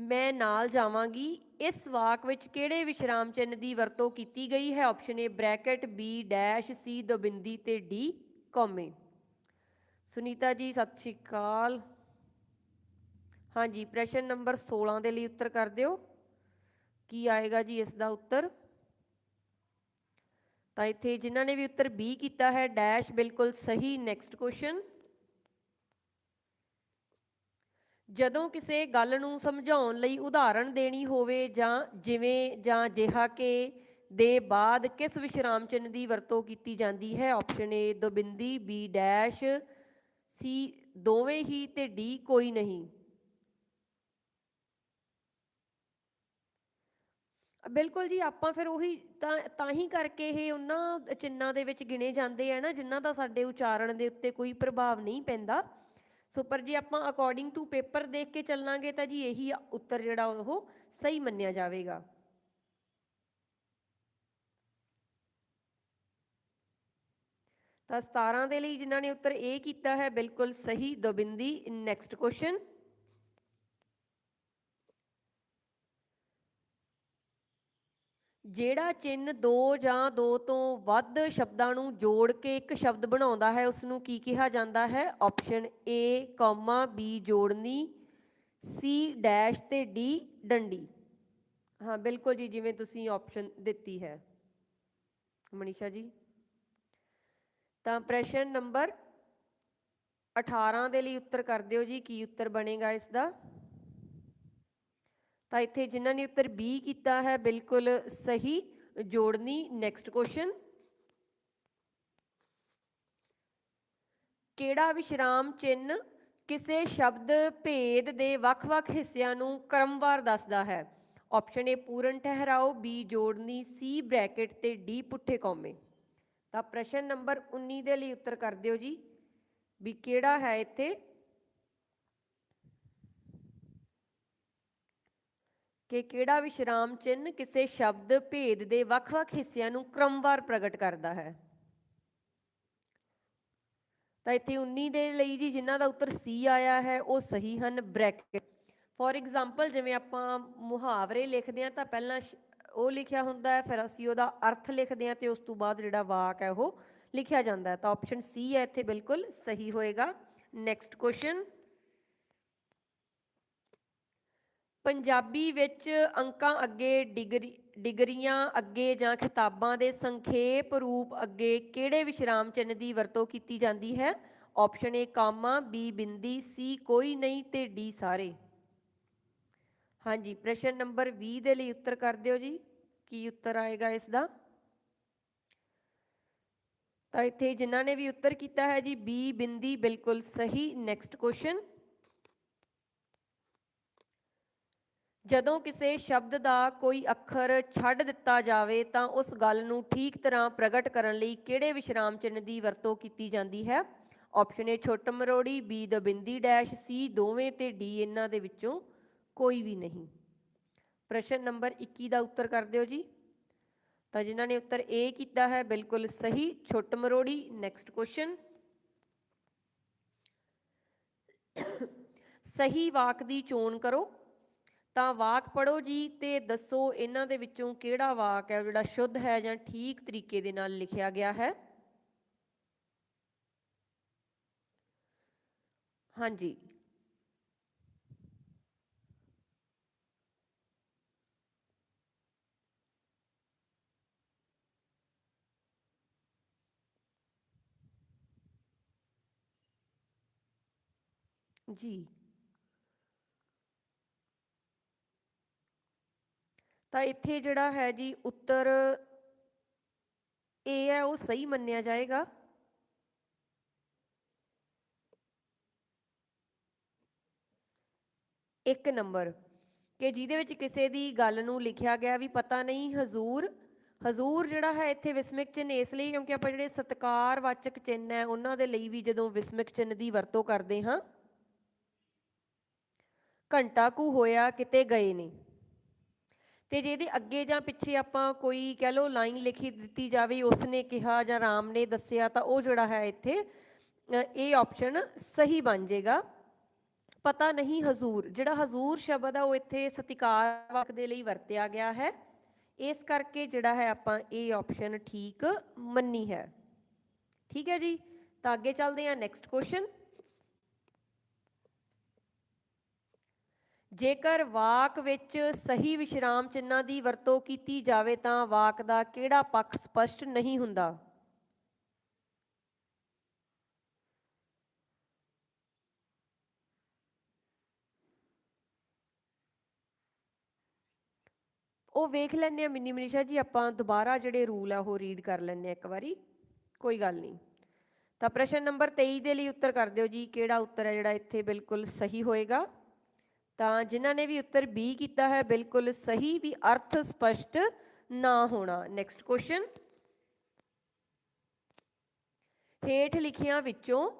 ਮੈਂ ਨਾਲ ਜਾਵਾਂਗੀ। ਇਸ ਵਾਕ ਵਿੱਚ ਕਿਹੜੇ ਵਿਸ਼ਰਾਮ ਚਿੰਨ੍ਹ ਦੀ ਵਰਤੋਂ ਕੀਤੀ ਗਈ ਹੈ? Option A bracket B dash C ਦਬਿੰਦੀ ਤੇ ਡੀ ਕੌਮੇ। ਸੁਨੀਤਾ ਜੀ, ਸਤਿ ਸ਼੍ਰੀ ਅਕਾਲ। ਹਾਂਜੀ, ਪ੍ਰਸ਼ਨ ਨੰਬਰ 16 ਦੇ ਲਈ ਉੱਤਰ ਕਰ ਦਿਓ। ਕੀ ਆਏਗਾ ਜੀ ਇਸ ਦਾ ਉੱਤਰ? ਤਾਂ ਇੱਥੇ ਜਿਨ੍ਹਾਂ ਨੇ ਵੀ ਉੱਤਰ ਬੀ ਕੀਤਾ ਹੈ, ਡੈਸ਼ ਬਿਲਕੁਲ ਸਹੀ। ਨੈਕਸਟ ਕੁਐਸਚਨ ਜਦੋਂ ਕਿਸੇ ਗੱਲ ਨੂੰ ਸਮਝਾਉਣ ਲਈ ਉਦਾਹਰਣ ਦੇਣੀ ਹੋਵੇ ਜਾਂ ਜਿਵੇਂ ਜਾਂ ਜਿਹਾ ਕਿ ਦੇ ਬਾਅਦ ਕਿਸ ਵਿਸ਼ਰਾਮ ਚਿੰਨ੍ਹ ਦੀ ਵਰਤੋਂ ਕੀਤੀ ਜਾਂਦੀ ਹੈ? ਆਪਸ਼ਨ ਏ ਦੁਬਿੰਦੀ ਬੀ ਡੈਸ਼ ਸੀ ਦੋਵੇਂ ਹੀ ਤੇ ਡੀ ਕੋਈ ਨਹੀਂ। ਬਿਲਕੁਲ ਜੀ, ਆਪਾਂ ਫਿਰ ਉਹੀ ਤਾਂ ਤਾਂ ਹੀ ਕਰਕੇ ਇਹ ਉਹਨਾਂ ਚਿੰਨਾਂ ਦੇ ਵਿੱਚ ਗਿਣੇ ਜਾਂਦੇ ਆ ਨਾ, ਜਿਨ੍ਹਾਂ ਦਾ ਸਾਡੇ ਉਚਾਰਨ ਦੇ ਉੱਤੇ ਕੋਈ ਪ੍ਰਭਾਵ ਨਹੀਂ ਪੈਂਦਾ। ਸੋ ਪਰ ਜੇ ਆਪਾਂ ਅਕੋਰਡਿੰਗ ਟੂ ਪੇਪਰ ਦੇਖ ਕੇ ਚੱਲਾਂਗੇ ਤਾਂ ਜੀ ਇਹੀ ਉੱਤਰ ਜਿਹੜਾ ਉਹ ਸਹੀ ਮੰਨਿਆ ਜਾਵੇਗਾ। ਤਾਂ 17 ਦੇ ਲਈ ਜਿਨ੍ਹਾਂ ਨੇ ਉੱਤਰ A ਕੀਤਾ ਹੈ, ਬਿਲਕੁਲ ਸਹੀ। ਦਬਿੰਦੀ ਨੈਕਸਟ ਕੁਐਸਚਨ ਜਿਹੜਾ ਚਿੰਨ ਦੋ ਜਾਂ ਦੋ ਤੋਂ ਵੱਧ ਸ਼ਬਦਾਂ ਨੂੰ ਜੋੜ ਕੇ ਇੱਕ ਸ਼ਬਦ ਬਣਾਉਂਦਾ ਹੈ ਉਸ ਨੂੰ ਕੀ ਕਿਹਾ ਜਾਂਦਾ ਹੈ? ਆਪਸ਼ਨ A, ਕੌਮਾ B ਜੋੜਨੀ C ਡੈਸ਼ ਤੇ D ਡੰਡੀ। ਹਾਂ ਬਿਲਕੁਲ ਜੀ ਜਿਵੇਂ ਤੁਸੀਂ ਆਪਸ਼ਨ ਦਿੱਤੀ ਹੈ। ਮਨੀਸ਼ਾ ਜੀ। ਤਾਂ ਪ੍ਰਸ਼ਨ ਨੰਬਰ 18 ਦੇ ਲਈ ਉੱਤਰ ਕਰ ਦਿਓ ਜੀ ਕੀ ਉੱਤਰ ਬਣੇਗਾ ਇਸ ਦਾ? ਤਾਂ ਇੱਥੇ ਜਿਨ੍ਹਾਂ ਨੇ ਉੱਤਰ B ਕੀਤਾ ਹੈ, ਬਿਲਕੁਲ ਸਹੀ। ਜੋੜਨੀ ਨੈਕਸਟ ਕੁਐਸਚਨ ਕਿਹੜਾ ਵਿਸ਼ਰਾਮ ਚਿੰਨ ਕਿਸੇ ਸ਼ਬਦ ਭੇਦ ਦੇ ਵੱਖ-ਵੱਖ ਹਿੱਸਿਆਂ ਨੂੰ ਕ੍ਰਮਵਾਰ ਦੱਸਦਾ ਹੈ? ਆਪਸ਼ਨ ਏ ਪੂਰਨ ਠਹਿਰਾਓ। ਬੀ ਜੋੜਨੀ। ਸੀ ਬ੍ਰੈਕਟ ਤੇ ਡੀ ਪੁੱਠੇ ਕੌਮੇ। ਤਾਂ ਪ੍ਰਸ਼ਨ ਨੰਬਰ 19 ਦੇ ਲਈ ਉੱਤਰ ਕਰ ਦਿਓ ਜੀ, ਵੀ ਕਿਹੜਾ ਹੈ ਇੱਥੇ? ਕਿ ਕਿਹੜਾ ਵਿਸ਼ਰਾਮ ਚਿੰਨ ਕਿਸੇ ਸ਼ਬਦ, ਭੇਦ ਦੇ ਵੱਖ-ਵੱਖ ਹਿੱਸਿਆਂ ਨੂੰ ਕ੍ਰਮਵਾਰ ਪ੍ਰਗਟ ਕਰਦਾ ਹੈ। ਤਾਂ ਇੱਥੇ 19 ਦੇ ਲਈ ਜੀ ਜਿਨ੍ਹਾਂ ਦਾ ਉੱਤਰ ਸੀ ਆਇਆ ਹੈ, ਉਹ ਸਹੀ ਹਨ, ਬ੍ਰੈਕਟ। ਫੋਰ ਐਗਜ਼ਾਮਪਲ ਜਿਵੇਂ ਆਪਾਂ ਮੁਹਾਵਰੇ ਲਿਖਦੇ ਹਾਂ ਤਾਂ ਪਹਿਲਾਂ ਉਹ ਲਿਖਿਆ ਹੁੰਦਾ ਹੈ, ਫਿਰ ਅਸੀਂ ਉਹਦਾ ਅਰਥ ਲਿਖਦੇ ਹਾਂ ਤੇ ਉਸ ਤੋਂ ਬਾਅਦ ਜਿਹੜਾ ਵਾਕ ਹੈ ਉਹ ਲਿਖਿਆ ਜਾਂਦਾ ਹੈ। ਤਾਂ ਆਪਸ਼ਨ ਸੀ ਹੈ ਇੱਥੇ ਬਿਲਕੁਲ ਸਹੀ ਹੋਏਗਾ। ਨੈਕਸਟ ਕੁਐਸਚਨ ਪੰਜਾਬੀ ਵਿੱਚ ਅੰਕਾਂ ਅੱਗੇ ਡਿਗਰੀ, ਡਿਗਰੀਆਂ ਅੱਗੇ ਜਾਂ ਖਿਤਾਬਾਂ ਦੇ ਸੰਖੇਪ ਰੂਪ ਅੱਗੇ ਕਿਹੜੇ ਵਿਸ਼ਰਾਮ ਚਿੰਨ੍ਹ ਦੀ ਵਰਤੋਂ ਕੀਤੀ ਜਾਂਦੀ ਹੈ? ਆਪਸ਼ਨ ਏ ਕਾਮਾ ਬੀ ਬਿੰਦੀ ਸੀ ਕੋਈ ਨਹੀਂ ਤੇ ਡੀ ਸਾਰੇ। ਹਾਂਜੀ, ਪ੍ਰਸ਼ਨ ਨੰਬਰ 20 ਦੇ ਲਈ ਉੱਤਰ ਕਰ ਦਿਓ ਜੀ। ਕੀ ਉੱਤਰ ਆਏਗਾ ਇਸ ਦਾ ਤਾਂ ਇੱਥੇ ਜਿਨ੍ਹਾਂ ਨੇ ਵੀ ਉੱਤਰ ਕੀਤਾ ਹੈ ਜੀ ਬੀ ਬਿੰਦੀ ਬਿਲਕੁਲ ਸਹੀ। ਨੈਕਸਟ ਕੁਐਸਚਨ ਜਦੋਂ ਕਿਸੇ ਸ਼ਬਦ ਦਾ ਕੋਈ ਅੱਖਰ ਛੱਡ ਦਿੱਤਾ ਜਾਵੇ ਤਾਂ ਉਸ ਗੱਲ ਨੂੰ ਠੀਕ ਤਰ੍ਹਾਂ ਪ੍ਰਗਟ ਕਰਨ ਲਈ ਕਿਹੜੇ ਵਿਸ਼ਰਾਮ ਚਿੰਨ੍ਹ ਦੀ ਵਰਤੋਂ ਕੀਤੀ ਜਾਂਦੀ ਹੈ? ਆਪਸ਼ਨ ਏ ਛੋਟ ਮਰੋੜੀ ਬੀ ਦਬਿੰਦੀ ਡੈਸ਼ ਸੀ ਦੋਵੇਂ ਤੇ ਡੀ ਇਹਨਾਂ ਦੇ ਵਿੱਚੋਂ ਕੋਈ ਵੀ ਨਹੀਂ। ਪ੍ਰਸ਼ਨ ਨੰਬਰ 21 ਦਾ ਉੱਤਰ ਕਰ ਦਿਓ ਜੀ। ਤਾਂ ਜਿਨ੍ਹਾਂ ਨੇ ਉੱਤਰ ਏ ਕੀਤਾ ਹੈ, ਬਿਲਕੁਲ ਸਹੀ, ਛੋਟ ਮਰੋੜੀ ਨੈਕਸਟ ਕੁਐਸਚਨ ਸਹੀ ਵਾਕ ਦੀ ਚੋਣ ਕਰੋ। ਤਾਂ ਵਾਕ ਪੜੋ ਜੀ ਤੇ ਦੱਸੋ ਇਹਨਾਂ ਦੇ ਵਿੱਚੋਂ ਕਿਹੜਾ ਵਾਕ ਹੈ ਜਿਹੜਾ ਸ਼ੁੱਧ ਹੈ ਜਾਂ ਠੀਕ ਤਰੀਕੇ ਦੇ ਨਾਲ ਲਿਖਿਆ ਗਿਆ ਹੈ? ਹਾਂਜੀ। ਜੀ। ਤਾਂ ਇੱਥੇ ਜਿਹੜਾ ਹੈ ਜੀ ਉੱਤਰ ਏ ਹੈ, ਉਹ ਸਹੀ ਮੰਨਿਆ ਜਾਏਗਾ। ਇੱਕ ਨੰਬਰ, ਕਿ ਜਿਹਦੇ ਵਿੱਚ ਕਿਸੇ ਦੀ ਗੱਲ ਨੂੰ ਲਿਖਿਆ ਗਿਆ ਵੀ ਪਤਾ ਨਹੀਂ ਹਜ਼ੂਰ ਹਜ਼ੂਰ ਜਿਹੜਾ ਹੈ ਇੱਥੇ ਵਿਸਮਿਕ ਚਿੰਨ੍ਹ ਇਸ ਲਈ ਕਿਉਂਕਿ ਆਪਾਂ ਜਿਹੜੇ ਸਤਕਾਰਵਾਚਕ ਚਿੰਨ੍ਹ ਹੈ, ਉਹਨਾਂ ਦੇ ਲਈ ਵੀ ਜਦੋਂ ਵਿਸਮਿਕ ਚਿੰਨ੍ਹ ਦੀ ਵਰਤੋਂ ਕਰਦੇ ਹਾਂ, ਘੰਟਾ ਕੁ ਹੋਇਆ ਕਿਤੇ ਗਏ ਨੇ ਤੇ ਜੇ ਇਹਦੇ ਅੱਗੇ ਜਾਂ ਪਿੱਛੇ ਆਪਾਂ ਕੋਈ ਕਹਿ ਲਓ ਲਾਈਨ ਲਿਖੀ ਦਿੱਤੀ ਜਾਵੇ, ਉਸਨੇ ਕਿਹਾ ਜਾਂ ਰਾਮ ਨੇ ਦੱਸਿਆ, ਤਾਂ ਉਹ ਜਿਹੜਾ ਹੈ ਇੱਥੇ ਇਹ ਆਪਸ਼ਨ ਸਹੀ ਬਣ ਜਾਏਗਾ। ਪਤਾ ਨਹੀਂ ਹਜ਼ੂਰ, ਜਿਹੜਾ ਹਜ਼ੂਰ ਸ਼ਬਦ ਆ, ਉਹ ਇੱਥੇ ਸਤਿਕਾਰ ਵਾਕ ਦੇ ਲਈ ਵਰਤਿਆ ਗਿਆ ਹੈ। ਇਸ ਕਰਕੇ ਜਿਹੜਾ ਹੈ ਆਪਾਂ ਇਹ ਆਪਸ਼ਨ ਠੀਕ ਮੰਨੀ ਹੈ। ਠੀਕ ਹੈ ਜੀ? ਤਾਂ ਅੱਗੇ ਚੱਲਦੇ ਹਾਂ ਨੈਕਸਟ ਕੁਐਸਚਨ ਜੇਕਰ ਵਾਕ ਵਿੱਚ ਸਹੀ ਵਿਸ਼ਰਾਮ ਚਿੰਨ੍ਹਾਂ ਦੀ ਵਰਤੋਂ ਕੀਤੀ ਜਾਵੇ ਤਾਂ ਵਾਕ ਦਾ ਕਿਹੜਾ ਪੱਖ ਸਪਸ਼ਟ ਨਹੀਂ ਹੁੰਦਾ? ਉਹ ਵੇਖ ਲੈਂਦੇ ਆ ਮਿੰਨੀ ਮਨੀਸ਼ਾ ਜੀ, ਆਪਾਂ ਦੁਬਾਰਾ ਜਿਹੜੇ ਰੂਲ ਆ ਉਹ ਰੀਡ ਕਰ ਲੈਂਦੇ ਆ ਇੱਕ ਵਾਰੀ। ਕੋਈ ਗੱਲ ਨਹੀਂ। ਤਾਂ ਪ੍ਰਸ਼ਨ ਨੰਬਰ 23 ਦੇ ਲਈ ਉੱਤਰ ਕਰ ਦਿਓ ਜੀ, ਕਿਹੜਾ ਉੱਤਰ ਹੈ ਜਿਹੜਾ ਇੱਥੇ ਬਿਲਕੁਲ ਸਹੀ ਹੋਏਗਾ? ਤਾਂ ਜਿਨ੍ਹਾਂ ਨੇ ਵੀ ਉੱਤਰ B ਕੀਤਾ ਹੈ, ਬਿਲਕੁਲ ਸਹੀ ਵੀ ਅਰਥ ਸਪਸ਼ਟ ਨਾ ਹੋਣਾ। ਨੈਕਸਟ ਕੁਐਸਚਨ ਹੇਠ ਲਿਖਿਆਂ ਵਿੱਚੋਂ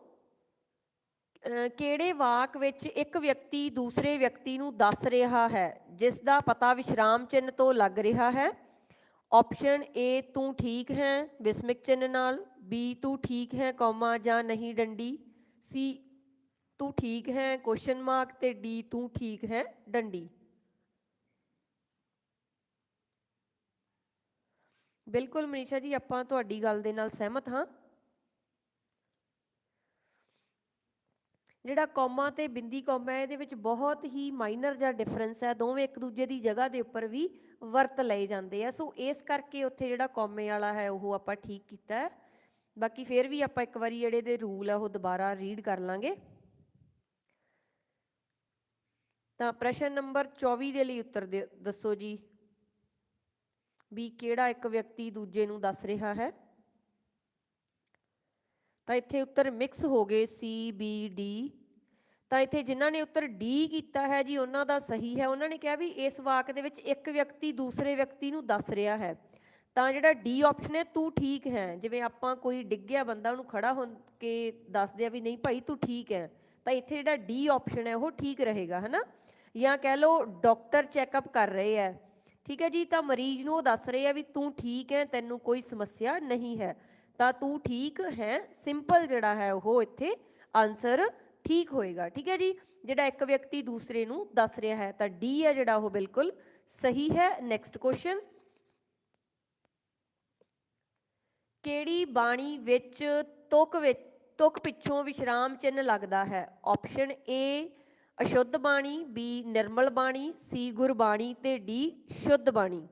ਕਿਹੜੇ ਵਾਕ ਵਿੱਚ ਇੱਕ ਵਿਅਕਤੀ ਦੂਸਰੇ ਵਿਅਕਤੀ ਨੂੰ ਦੱਸ ਰਿਹਾ ਹੈ, ਜਿਸ ਦਾ ਪਤਾ ਵਿਸ਼ਰਾਮ ਚਿੰਨ੍ਹ ਤੋਂ ਲੱਗ ਰਿਹਾ ਹੈ? ਆਪਸ਼ਨ A, ਤੂੰ ਠੀਕ ਹੈ ਵਿਸਮਿਕ ਚਿੰਨ੍ਹ ਨਾਲ। B, ਤੂੰ ਠੀਕ ਹੈ, ਕੌਮਾ ਜਾਂ ਨਹੀਂ ਡੰਡੀ। C ਤੂੰ ਠੀਕ ਹੈ? ਕੁਐਸਚਨ ਮਾਰਕ ਤੇ ਡੀ ਤੂੰ ਠੀਕ ਹੈ? ਡੰਡੀ। ਬਿਲਕੁਲ ਮਨੀਸ਼ਾ ਜੀ, ਆਪਾਂ ਤੁਹਾਡੀ ਗੱਲ ਦੇ ਨਾਲ ਸਹਿਮਤ ਹਾਂ। ਜਿਹੜਾ ਕੌਮਾ ਤੇ ਬਿੰਦੀ ਕੌਮਾ ਇਹਦੇ ਵਿੱਚ ਬਹੁਤ ਹੀ ਮਾਈਨਰ ਜਾਂ ਡਿਫਰੈਂਸ ਹੈ। ਦੋਵੇਂ ਇੱਕ ਦੂਜੇ ਦੀ ਜਗ੍ਹਾ ਦੇ ਉੱਪਰ ਵੀ ਵਰਤ ਲਏ ਜਾਂਦੇ ਆ। ਸੋ ਇਸ ਕਰਕੇ ਉੱਥੇ ਜਿਹੜਾ ਕੌਮੇ ਵਾਲਾ ਹੈ, ਉਹ ਆਪਾਂ ਠੀਕ ਕੀਤਾ ਹੈ। ਬਾਕੀ ਫਿਰ ਵੀ ਆਪਾਂ ਇੱਕ ਵਾਰੀ ਜਿਹੜੇ ਦੇ ਰੂਲ ਆ, ਉਹ ਦੁਬਾਰਾ ਰੀਡ ਕਰ ਲਾਂਗੇ। ਤਾਂ ਪ੍ਰਸ਼ਨ ਨੰਬਰ 24 ਦੇ ਲਈ ਉੱਤਰ ਦੇ- ਦੱਸੋ ਜੀ। ਵੀ ਕਿਹੜਾ ਇੱਕ ਵਿਅਕਤੀ ਦੂਜੇ ਨੂੰ ਦੱਸ ਰਿਹਾ ਹੈ? ਤਾਂ ਇੱਥੇ ਉੱਤਰ ਮਿਕਸ ਹੋ ਗਏ ਸੀ ਬੀ ਡੀ ਤਾਂ ਇੱਥੇ ਜਿਨ੍ਹਾਂ ਨੇ ਉੱਤਰ ਡੀ ਕੀਤਾ ਹੈ ਜੀ, ਉਹਨਾਂ ਦਾ ਸਹੀ ਹੈ। ਉਹਨਾਂ ਨੇ ਕਿਹਾ ਵੀ ਇਸ ਵਾਕ ਦੇ ਵਿੱਚ ਇੱਕ ਵਿਅਕਤੀ ਦੂਸਰੇ ਵਿਅਕਤੀ ਨੂੰ ਦੱਸ ਰਿਹਾ ਹੈ। ਤਾਂ ਜਿਹੜਾ ਡੀ ਆਪਸ਼ਨ ਹੈ, ਤੂੰ ਠੀਕ ਹੈ। ਜਿਵੇਂ ਆਪਾਂ ਕੋਈ ਡਿੱਗਿਆ ਬੰਦਾ, ਉਹਨੂੰ ਖੜਾ ਹੋ ਕੇ ਦੱਸਦੇ ਆ ਵੀ ਨਹੀਂ ਭਾਈ ਤੂੰ ਠੀਕ ਹੈ। ਤਾਂ ਇੱਥੇ ਜਿਹੜਾ ਡੀ ਆਪਸ਼ਨ ਹੈ, ਉਹ ਠੀਕ ਰਹੇਗਾ, ਹਨਾ? ਜਾਂ ਕਹਿ ਲਓ ਡਾਕਟਰ ਚੈੱਕਅਪ ਕਰ ਰਹੇ ਹੈ। ਠੀਕ ਹੈ ਜੀ, ਤਾਂ ਮਰੀਜ਼ ਨੂੰ ਉਹ ਦੱਸ ਰਹੇ ਆ ਵੀ ਤੂੰ ਠੀਕ ਹੈ, ਤੈਨੂੰ ਕੋਈ ਸਮੱਸਿਆ ਨਹੀਂ ਹੈ। ਤਾਂ ਤੂੰ ਠੀਕ ਹੈ ਸਿੰਪਲ ਜਿਹੜਾ ਹੈ ਉਹ ਇੱਥੇ ਆਨਸਰ ਠੀਕ ਹੋਏਗਾ। ਠੀਕ ਹੈ ਜੀ, ਜਿਹੜਾ ਇੱਕ ਵਿਅਕਤੀ ਦੂਸਰੇ ਨੂੰ ਦੱਸ ਰਿਹਾ ਹੈ, ਤਾਂ ਡੀ ਹੈ ਜਿਹੜਾ ਉਹ ਬਿਲਕੁਲ ਸਹੀ ਹੈ। ਨੈਕਸਟ ਕੁਐਸਚਨ ਕਿਹੜੀ ਬਾਣੀ ਵਿੱਚ ਤੁਕ ਵਿੱਚ, ਤੁਕ ਪਿੱਛੋਂ ਵਿਸ਼ਰਾਮ ਚਿੰਨ ਲੱਗਦਾ ਹੈ? ਆਪਸ਼ਨ ਏ ਅਸ਼ੁੱਧ ਬਾਣੀ ਬੀ ਨਿਰਮਲ ਬਾਣੀ ਸੀ ਗੁਰਬਾਣੀ ਤੇ ਡੀ ਸ਼ੁੱਧ ਬਾਣੀ।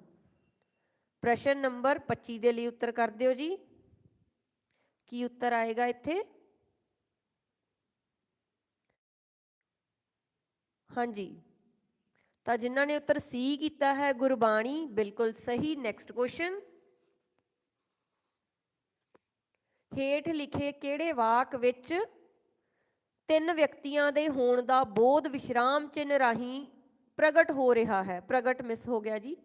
ਪ੍ਰਸ਼ਨ ਨੰਬਰ 25 ਦੇ ਲਈ ਉੱਤਰ ਕਰ ਦਿਓ ਜੀ। ਕੀ ਉੱਤਰ ਆਏਗਾ ਇੱਥੇ? ਹਾਂਜੀ। ਤਾਂ ਜਿਨ੍ਹਾਂ ਨੇ ਉੱਤਰ ਸੀ ਕੀਤਾ ਹੈ, ਗੁਰਬਾਣੀ, ਬਿਲਕੁਲ ਸਹੀ। ਨੈਕਸਟ ਕੁਐਸਚਨ ਹੇਠ ਲਿਖੇ ਕਿਹੜੇ ਵਾਕ ਵਿੱਚ ਤਿੰਨ ਵਿਅਕਤੀਆਂ ਦੇ ਹੋਣ ਦਾ ਬੋਧ ਵਿਸ਼ਰਾਮ ਚਿੰਨ ਰਾਹੀਂ ਪ੍ਰਗਟ ਹੋ ਰਿਹਾ ਹੈ। ਪ੍ਰਗਟ ਮਿਸ ਹੋ ਗਿਆ ਜੀ।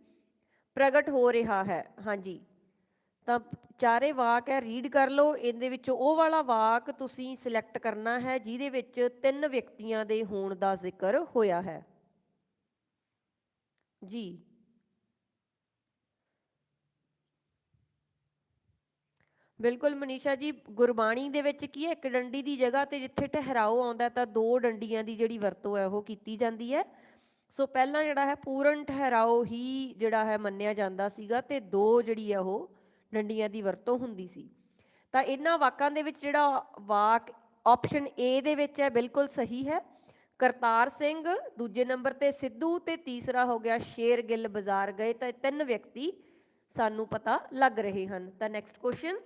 ਪ੍ਰਗਟ ਹੋ ਰਿਹਾ ਹੈ। ਹਾਂਜੀ। ਤਾਂ ਚਾਰੇ ਵਾਕ ਹੈ ਰੀਡ ਕਰ ਲਓ। ਇਹਦੇ ਵਿੱਚੋਂ ਉਹ ਵਾਲਾ ਵਾਕ ਤੁਸੀਂ ਸਿਲੈਕਟ ਕਰਨਾ ਹੈ, ਜਿਹਦੇ ਵਿੱਚ ਤਿੰਨ ਵਿਅਕਤੀਆਂ ਦੇ ਹੋਣ ਦਾ ਜ਼ਿਕਰ ਹੋਇਆ ਹੈ। ਜੀ। ਬਿਲਕੁਲ ਮਨੀਸ਼ਾ ਜੀ, ਗੁਰਬਾਣੀ ਦੇ ਵਿੱਚ ਕੀ ਹੈ, ਇੱਕ ਡੰਡੀ ਦੀ ਜਗ੍ਹਾ ਤੇ ਜਿੱਥੇ ਠਹਿਰਾਓ ਆਉਂਦਾ ਤਾਂ ਦੋ ਡੰਡੀਆਂ ਦੀ ਜਿਹੜੀ ਵਰਤੋਂ ਹੈ, ਉਹ ਕੀਤੀ ਜਾਂਦੀ ਹੈ। ਸੋ ਪਹਿਲਾਂ ਜਿਹੜਾ ਹੈ, ਪੂਰਨ ਠਹਿਰਾਓ ਹੀ ਜਿਹੜਾ ਹੈ, ਮੰਨਿਆ ਜਾਂਦਾ ਸੀਗਾ ਤੇ ਦੋ ਜਿਹੜੀ ਹੈ, ਉਹ ਡੰਡੀਆਂ ਦੀ ਵਰਤੋਂ ਹੁੰਦੀ ਸੀ। ਤਾਂ ਇਹਨਾਂ ਵਾਕਾਂ ਦੇ ਵਿੱਚ ਜਿਹੜਾ ਵਾਕ ਆਪਸ਼ਨ ਏ ਦੇ ਵਿੱਚ ਹੈ, ਬਿਲਕੁਲ ਸਹੀ ਹੈ। ਕਰਤਾਰ ਸਿੰਘ, ਦੂਜੇ ਨੰਬਰ ਤੇ ਸਿੱਧੂ ਤੇ ਤੀਸਰਾ ਹੋ ਗਿਆ, ਸ਼ੇਰ ਗਿੱਲ ਬਾਜ਼ਾਰ ਗਏ, ਤਾਂ ਇਹ ਤਿੰਨ ਵਿਅਕਤੀ ਸਾਨੂੰ ਪਤਾ ਲੱਗ ਰਹੇ ਹਨ। ਤਾਂ ਨੈਕਸਟ ਕੁਐਸਚਨ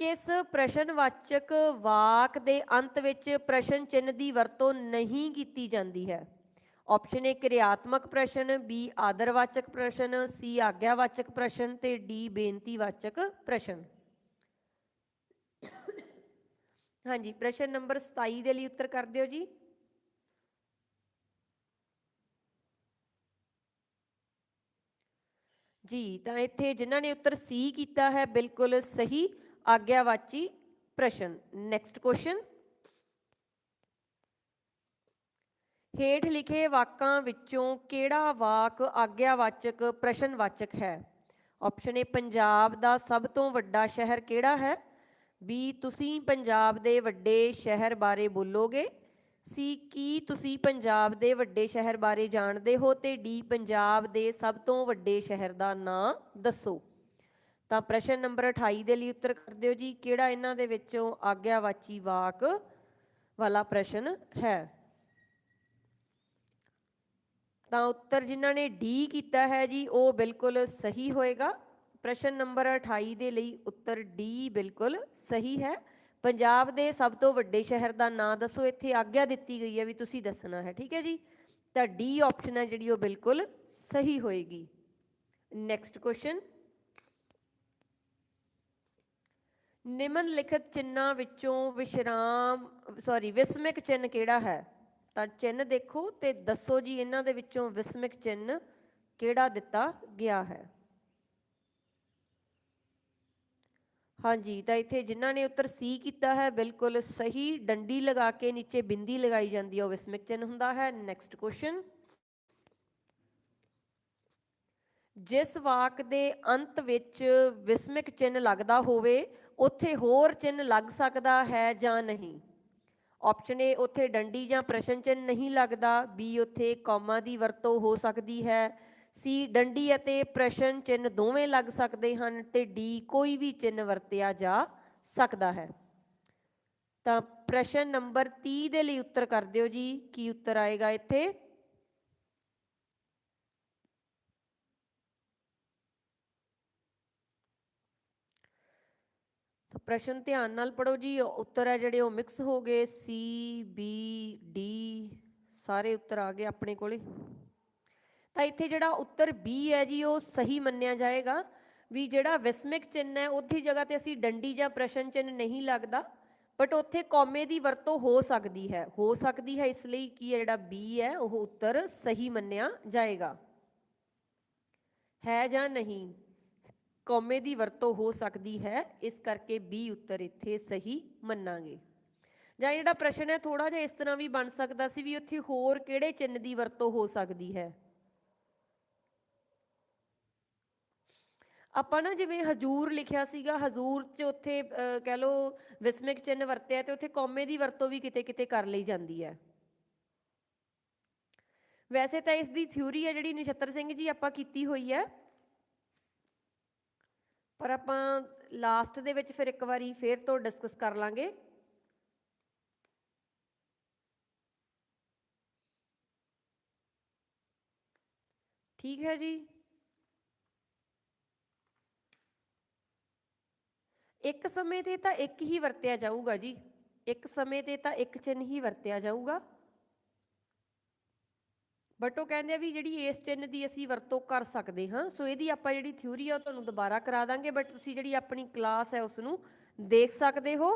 ਕਿਸ ਪ੍ਰਸ਼ਨਵਾਚਕ ਵਾਕ ਦੇ ਅੰਤ ਵਿੱਚ ਪ੍ਰਸ਼ਨ ਚਿੰਨ੍ਹ ਦੀ ਵਰਤੋਂ ਨਹੀਂ ਕੀਤੀ ਜਾਂਦੀ ਹੈ? ਆਪਸ਼ਨ ਏ ਕਿਰਿਆਤਮਕ ਪ੍ਰਸ਼ਨ ਬੀ ਆਦਰਵਾਚਕ ਪ੍ਰਸ਼ਨ ਸੀ ਆਗਿਆਵਾਚਕ ਪ੍ਰਸ਼ਨ ਤੇ ਡੀ ਬੇਨਤੀਵਾਚਕ ਪ੍ਰਸ਼ਨ। ਹਾਂਜੀ, ਪ੍ਰਸ਼ਨ ਨੰਬਰ 27 ਦੇ ਲਈ ਉੱਤਰ ਕਰ ਦਿਓ ਜੀ। ਜੀ, ਤਾਂ ਇੱਥੇ ਜਿਨ੍ਹਾਂ ਨੇ ਉੱਤਰ ਸੀ ਕੀਤਾ ਹੈ, ਬਿਲਕੁਲ ਸਹੀ। ਆਗਿਆਵਾਚੀ ਪ੍ਰਸ਼ਨ ਨੈਕਸਟ ਕੁਐਸਚਨ ਹੇਠ ਲਿਖੇ ਵਾਕਾਂ ਵਿੱਚੋਂ ਕਿਹੜਾ ਵਾਕ ਆਗਿਆਵਾਚਕ ਪ੍ਰਸ਼ਨਵਾਚਕ ਹੈ ਆਪਸ਼ਨ ਏ ਪੰਜਾਬ ਦਾ ਸਭ ਤੋਂ ਵੱਡਾ ਸ਼ਹਿਰ ਕਿਹੜਾ ਹੈ ਬੀ ਤੁਸੀਂ ਪੰਜਾਬ ਦੇ ਵੱਡੇ ਸ਼ਹਿਰ ਬਾਰੇ ਬੋਲੋਗੇ ਸੀ ਕੀ ਤੁਸੀਂ ਪੰਜਾਬ ਦੇ ਵੱਡੇ ਸ਼ਹਿਰ ਬਾਰੇ ਜਾਣਦੇ ਹੋ ਤੇ ਡੀ ਪੰਜਾਬ ਦੇ ਸਭ ਤੋਂ ਵੱਡੇ ਸ਼ਹਿਰ ਦਾ ਨਾਂ ਦੱਸੋ ਤਾਂ ਪ੍ਰਸ਼ਨ ਨੰਬਰ 28 ਦੇ ਲਈ ਉੱਤਰ ਕਰ ਦਿਓ ਜੀ, ਕਿਹੜਾ ਇਹਨਾਂ ਦੇ ਵਿੱਚੋਂ ਆਗਿਆਵਾਚੀ ਵਾਕ ਵਾਲਾ ਪ੍ਰਸ਼ਨ ਹੈ? ਤਾਂ ਉੱਤਰ ਜਿਨ੍ਹਾਂ ਨੇ ਡੀ ਕੀਤਾ ਹੈ ਜੀ, ਉਹ ਬਿਲਕੁਲ ਸਹੀ ਹੋਏਗਾ। ਪ੍ਰਸ਼ਨ ਨੰਬਰ 28 ਦੇ ਲਈ ਉੱਤਰ ਡੀ ਬਿਲਕੁਲ ਸਹੀ ਹੈ। ਪੰਜਾਬ ਦੇ ਸਭ ਤੋਂ ਵੱਡੇ ਸ਼ਹਿਰ ਦਾ ਨਾਂ ਦੱਸੋ, ਇੱਥੇ ਆਗਿਆ ਦਿੱਤੀ ਗਈ ਹੈ ਵੀ ਤੁਸੀਂ ਦੱਸਣਾ ਹੈ, ਠੀਕ ਹੈ ਜੀ? ਤਾਂ ਡੀ ਆਪਸ਼ਨ ਹੈ ਜਿਹੜੀ ਉਹ ਬਿਲਕੁਲ ਸਹੀ ਹੋਏਗੀ। ਨੈਕਸਟ ਕੁਐਸਚਨ ਨਿਮਨ ਲਿਖਤ ਚਿੰਨ੍ਹਾਂ ਵਿੱਚੋਂ ਵਿਸ਼ਰਾਮ ਸੌਰੀ ਵਿਸਮਿਕ ਚਿੰਨ ਕਿਹੜਾ ਹੈ? ਤਾਂ ਚਿੰਨ ਦੇਖੋ ਤੇ ਦੱਸੋ ਜੀ ਇਹਨਾਂ ਦੇ ਵਿੱਚੋਂ ਵਿਸਮਿਕ ਚਿੰਨ ਕਿਹੜਾ ਦਿੱਤਾ ਗਿਆ ਹੈ? ਹਾਂਜੀ, ਤਾਂ ਇੱਥੇ ਜਿਨ੍ਹਾਂ ਨੇ ਉੱਤਰ ਸੀ ਕੀਤਾ ਹੈ, ਬਿਲਕੁਲ ਸਹੀ ਡੰਡੀ ਲਗਾ ਕੇ ਨੀਚੇ ਬਿੰਦੀ ਲਗਾਈ ਜਾਂਦੀ ਹੈ, ਉਹ ਵਿਸਮਿਕ ਚਿੰਨ ਹੁੰਦਾ ਹੈ। ਨੈਕਸਟ ਕੁਐਸਚਨ ਜਿਸ ਵਾਕ ਦੇ ਅੰਤ ਵਿੱਚ ਵਿਸਮਿਕ ਚਿੰਨ ਲੱਗਦਾ ਹੋਵੇ ਉੱਥੇ ਹੋਰ ਚਿੰਨ ਲੱਗ ਸਕਦਾ ਹੈ ਜਾਂ ਨਹੀਂ? ਆਪਸ਼ਨ ਏ ਉੱਥੇ ਡੰਡੀ ਜਾਂ ਪ੍ਰਸ਼ਨ ਚਿੰਨ ਨਹੀਂ ਲੱਗਦਾ। ਬੀ ਉੱਥੇ ਕੌਮਾ ਦੀ ਵਰਤੋਂ ਹੋ ਸਕਦੀ ਹੈ। ਸੀ ਡੰਡੀ ਅਤੇ ਪ੍ਰਸ਼ਨ ਚਿੰਨ ਦੋਵੇਂ ਲੱਗ ਸਕਦੇ ਹਨ ਤੇ ਡੀ ਕੋਈ ਵੀ ਚਿੰਨ ਵਰਤਿਆ ਜਾ ਸਕਦਾ ਹੈ। ਤਾਂ ਪ੍ਰਸ਼ਨ ਨੰਬਰ 30 ਦੇ ਲਈ ਉੱਤਰ ਕਰ ਦਿਓ ਜੀ। ਕੀ ਉੱਤਰ ਆਏਗਾ ਇੱਥੇ ਤਾਂ ਪ੍ਰਸ਼ਨ ਧਿਆਨ ਨਾਲ ਪੜੋ ਜੀ ਉੱਤਰ ਹੈ ਜਿਹੜੇ ਉਹ ਮਿਕਸ ਹੋ ਗਏ ਸੀ ਬੀ ਡੀ ਸਾਰੇ ਉੱਤਰ ਆ ਗਏ ਆਪਣੇ ਕੋਲੇ। ਤਾਂ ਇੱਥੇ ਜਿਹੜਾ ਉੱਤਰ B ਹੈ ਜੀ, ਉਹ ਸਹੀ ਮੰਨਿਆ ਜਾਏਗਾ ਵੀ ਜਿਹੜਾ ਵਿਸਮਿਕ ਚਿੰਨ੍ਹ ਹੈ, ਉਹਦੀ ਜਗ੍ਹਾ ਤੇ ਅਸੀਂ ਡੰਡੀ ਜਾਂ ਪ੍ਰਸ਼ਨ ਚਿੰਨ੍ਹ ਨਹੀਂ ਲੱਗਦਾ ਬਟ ਉੱਥੇ ਕੌਮੇ ਦੀ ਵਰਤੋਂ ਹੋ ਸਕਦੀ ਹੈ। ਹੋ ਸਕਦੀ ਹੈ ਇਸ ਲਈ ਕਿ ਹੈ ਜਿਹੜਾ B ਹੈ, ਉਹ ਉੱਤਰ ਸਹੀ ਮੰਨਿਆ ਜਾਏਗਾ। ਹੈ ਜਾਂ ਨਹੀਂ? ਕੌਮੇ ਦੀ ਵਰਤੋਂ ਹੋ ਸਕਦੀ ਹੈ ਇਸ ਕਰਕੇ B ਉੱਤਰ ਇੱਥੇ ਸਹੀ ਮੰਨਾਂਗੇ। ਜਾਂ ਜਿਹੜਾ ਪ੍ਰਸ਼ਨ ਹੈ ਥੋੜਾ ਜਿਹਾ ਇਸ ਤਰ੍ਹਾਂ ਵੀ ਬਣ ਸਕਦਾ ਸੀ ਵੀ ਉੱਥੇ ਹੋਰ ਕਿਹੜੇ ਚਿੰਨ੍ਹ ਦੀ ਵਰਤੋਂ ਹੋ ਸਕਦੀ ਹੈ। ਆਪਾਂ ਨਾ ਜਿਵੇਂ ਹਜੂਰ ਲਿਖਿਆ ਸੀਗਾ ਹਜ਼ੂਰ 'ਚ ਉੱਥੇ ਅਹ, ਕਹਿ ਲਓ ਵਿਸਮਿਕ ਚਿੰਨ੍ਹ ਵਰਤਿਆ ਤੇ ਉੱਥੇ ਕੌਮੇ ਦੀ ਵਰਤੋਂ ਵੀ ਕਿਤੇ ਕਿਤੇ ਕਰ ਲਈ ਜਾਂਦੀ ਹੈ। ਵੈਸੇ ਤਾਂ ਇਸ ਦੀ ਥਿਊਰੀ ਹੈ ਜਿਹੜੀ ਨਛੱਤਰ ਸਿੰਘ ਜੀ ਆਪਾਂ ਕੀਤੀ ਹੋਈ ਹੈ ਪਰ ਆਪਾਂ ਲਾਸਟ ਦੇ ਵਿੱਚ ਫਿਰ ਇੱਕ ਵਾਰੀ ਫੇਰ ਤੋਂ ਡਿਸਕਸ ਕਰ ਲਾਂਗੇ। ਠੀਕ ਹੈ ਜੀ। ਇੱਕ ਸਮੇਂ ਤੇ ਤਾਂ ਇੱਕ ਹੀ ਵਰਤਿਆ ਜਾਊਗਾ ਜੀ। ਇੱਕ ਸਮੇਂ ਤੇ ਤਾਂ ਇੱਕ ਚਿੰਨ੍ਹ ਹੀ ਵਰਤਿਆ ਜਾਊਗਾ। ਬਟ ਉਹ ਕਹਿੰਦੇ ਆ ਵੀ ਜਿਹੜੀ ਇਸ ਚਿੰਨ੍ਹ ਦੀ ਅਸੀਂ ਵਰਤੋਂ ਕਰ ਸਕਦੇ ਹਾਂ, ਸੋ ਇਹਦੀ ਆਪਾਂ ਜਿਹੜੀ ਥਿਊਰੀ ਆ ਉਹ ਤੁਹਾਨੂੰ ਦੁਬਾਰਾ ਕਰਾ ਦਾਂਗੇ ਬਟ ਤੁਸੀਂ ਜਿਹੜੀ ਆਪਣੀ ਕਲਾਸ ਹੈ ਉਸ ਨੂੰ ਦੇਖ ਸਕਦੇ ਹੋ।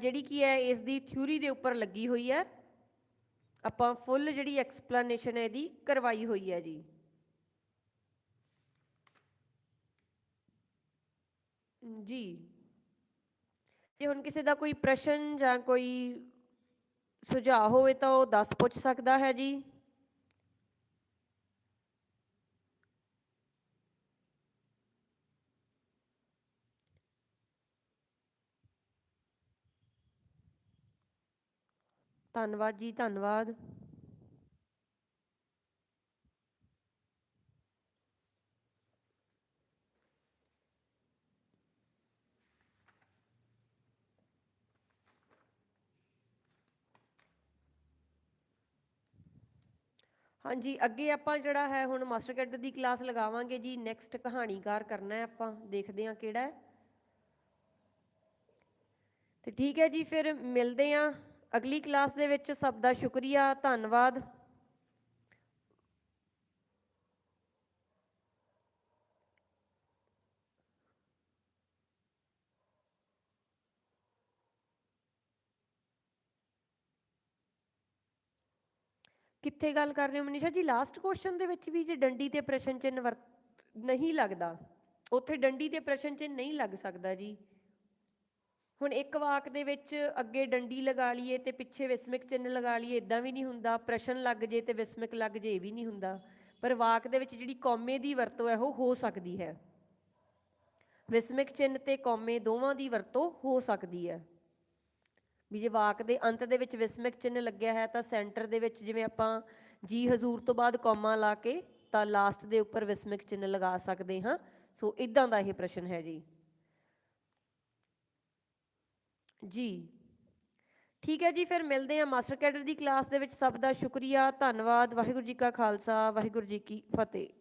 ਜਿਹੜੀ ਕੀ ਹੈ, ਇਸ ਦੀ ਥਿਊਰੀ ਦੇ ਉੱਪਰ ਲੱਗੀ ਹੋਈ ਹੈ। ਆਪਾਂ ਫੁੱਲ ਜਿਹੜੀ ਐਕਸਪਲੇਨੇਸ਼ਨ ਹੈ ਇਹਦੀ ਕਰਵਾਈ ਹੋਈ ਹੈ ਜੀ। ਜੀ। ਜੇ ਹੁਣ ਕਿਸੇ ਦਾ ਕੋਈ ਪ੍ਰਸ਼ਨ ਜਾਂ ਕੋਈ ਸੁਝਾਅ ਹੋਵੇ ਤਾਂ ਉਹ ਦੱਸ ਪੁੱਛ ਸਕਦਾ ਹੈ ਜੀ। ਧੰਨਵਾਦ ਜੀ, ਧੰਨਵਾਦ। ਹਾਂਜੀ, ਅੱਗੇ ਆਪਾਂ ਜਿਹੜਾ ਹੈ ਹੁਣ ਮਾਸਟਰ ਕੈਡਰ ਦੀ ਕਲਾਸ ਲਗਾਵਾਂਗੇ ਜੀ। ਨੈਕਸਟ ਕਹਾਣੀਕਾਰ ਕਰਨਾ ਹੈ ਆਪਾਂ, ਦੇਖਦੇ ਹਾਂ ਕਿਹੜਾ ਹੈ। ਤੇ ਠੀਕ ਹੈ ਜੀ, ਫਿਰ ਮਿਲਦੇ ਹਾਂ ਅਗਲੀ ਕਲਾਸ ਦੇ ਵਿੱਚ ਸਭ ਦਾ ਸ਼ੁਕਰੀਆ, ਧੰਨਵਾਦ। ਕਿੱਥੇ ਗੱਲ ਕਰ ਰਹੇ ਹੋ ਮਨੀਸ਼ਾ? ਜੀ ਲਾਸਟ ਕੁਐਸਚਨ ਦੇ ਵਿੱਚ ਵੀ ਜੇ ਡੰਡੀ ਤੇ ਪ੍ਰਸ਼ਨ ਚਿੰਨ੍ਹ ਵਰਤ ਨਹੀਂ ਲੱਗਦਾ, ਉੱਥੇ ਡੰਡੀ ਤੇ ਪ੍ਰਸ਼ਨ ਚਿੰਨ੍ਹ ਨਹੀਂ ਲੱਗ ਸਕਦਾ ਜੀ। ਹੁਣ ਇੱਕ ਵਾਕ ਦੇ ਵਿੱਚ ਅੱਗੇ ਡੰਡੀ ਲਗਾ ਲਈਏ ਤੇ ਪਿੱਛੇ ਵਿਸਮਿਕ ਚਿੰਨ੍ਹ ਲਗਾ ਲਈਏ ਇਦਾਂ ਵੀ ਨਹੀਂ ਹੁੰਦਾ, ਪ੍ਰਸ਼ਨ ਲੱਗ ਜੇ ਤੇ ਵਿਸਮਿਕ ਲੱਗ ਜੇ, ਇਹ ਵੀ ਨਹੀਂ ਹੁੰਦਾ। ਪਰ ਵਾਕ ਦੇ ਵਿੱਚ ਜਿਹੜੀ ਕੌਮੇ ਦੀ ਵਰਤੋਂ ਹੈ, ਉਹ ਹੋ ਸਕਦੀ ਹੈ। ਵਿਸਮਿਕ ਚਿੰਨ੍ਹ ਤੇ ਕੌਮੇ ਦੋਵਾਂ ਦੀ ਵਰਤੋਂ ਹੋ ਸਕਦੀ ਹੈ। ਵੀ ਜੇ ਵਾਕ ਦੇ ਅੰਤ ਦੇ ਵਿੱਚ ਵਿਸਮਿਕ ਚਿੰਨ੍ਹ ਲੱਗਿਆ ਹੈ, ਤਾਂ ਸੈਂਟਰ ਦੇ ਵਿੱਚ ਜਿਵੇਂ ਆਪਾਂ ਜੀ ਹਜ਼ੂਰ ਤੋਂ ਬਾਅਦ ਕੌਮਾ ਲਾ ਕੇ, ਤਾਂ ਲਾਸਟ ਦੇ ਉੱਪਰ ਵਿਸਮਿਕ ਚਿੰਨ੍ਹ ਲਗਾ ਸਕਦੇ ਹਾਂ। ਸੋ ਇਦਾਂ ਦਾ ਇਹ ਪ੍ਰਸ਼ਨ ਹੈ ਜੀ। ਜੀ। ਠੀਕ ਹੈ ਜੀ, ਫਿਰ ਮਿਲਦੇ ਹਾਂ ਮਾਸਟਰ ਕੈਡਰ ਦੀ ਕਲਾਸ ਦੇ ਵਿੱਚ। ਸਭ ਦਾ ਸ਼ੁਕਰੀਆ, ਧੰਨਵਾਦ। ਵਾਹਿਗੁਰੂ ਜੀ ਕਾ ਖਾਲਸਾ, ਵਾਹਿਗੁਰੂ ਜੀ ਕੀ ਫਤਿਹ।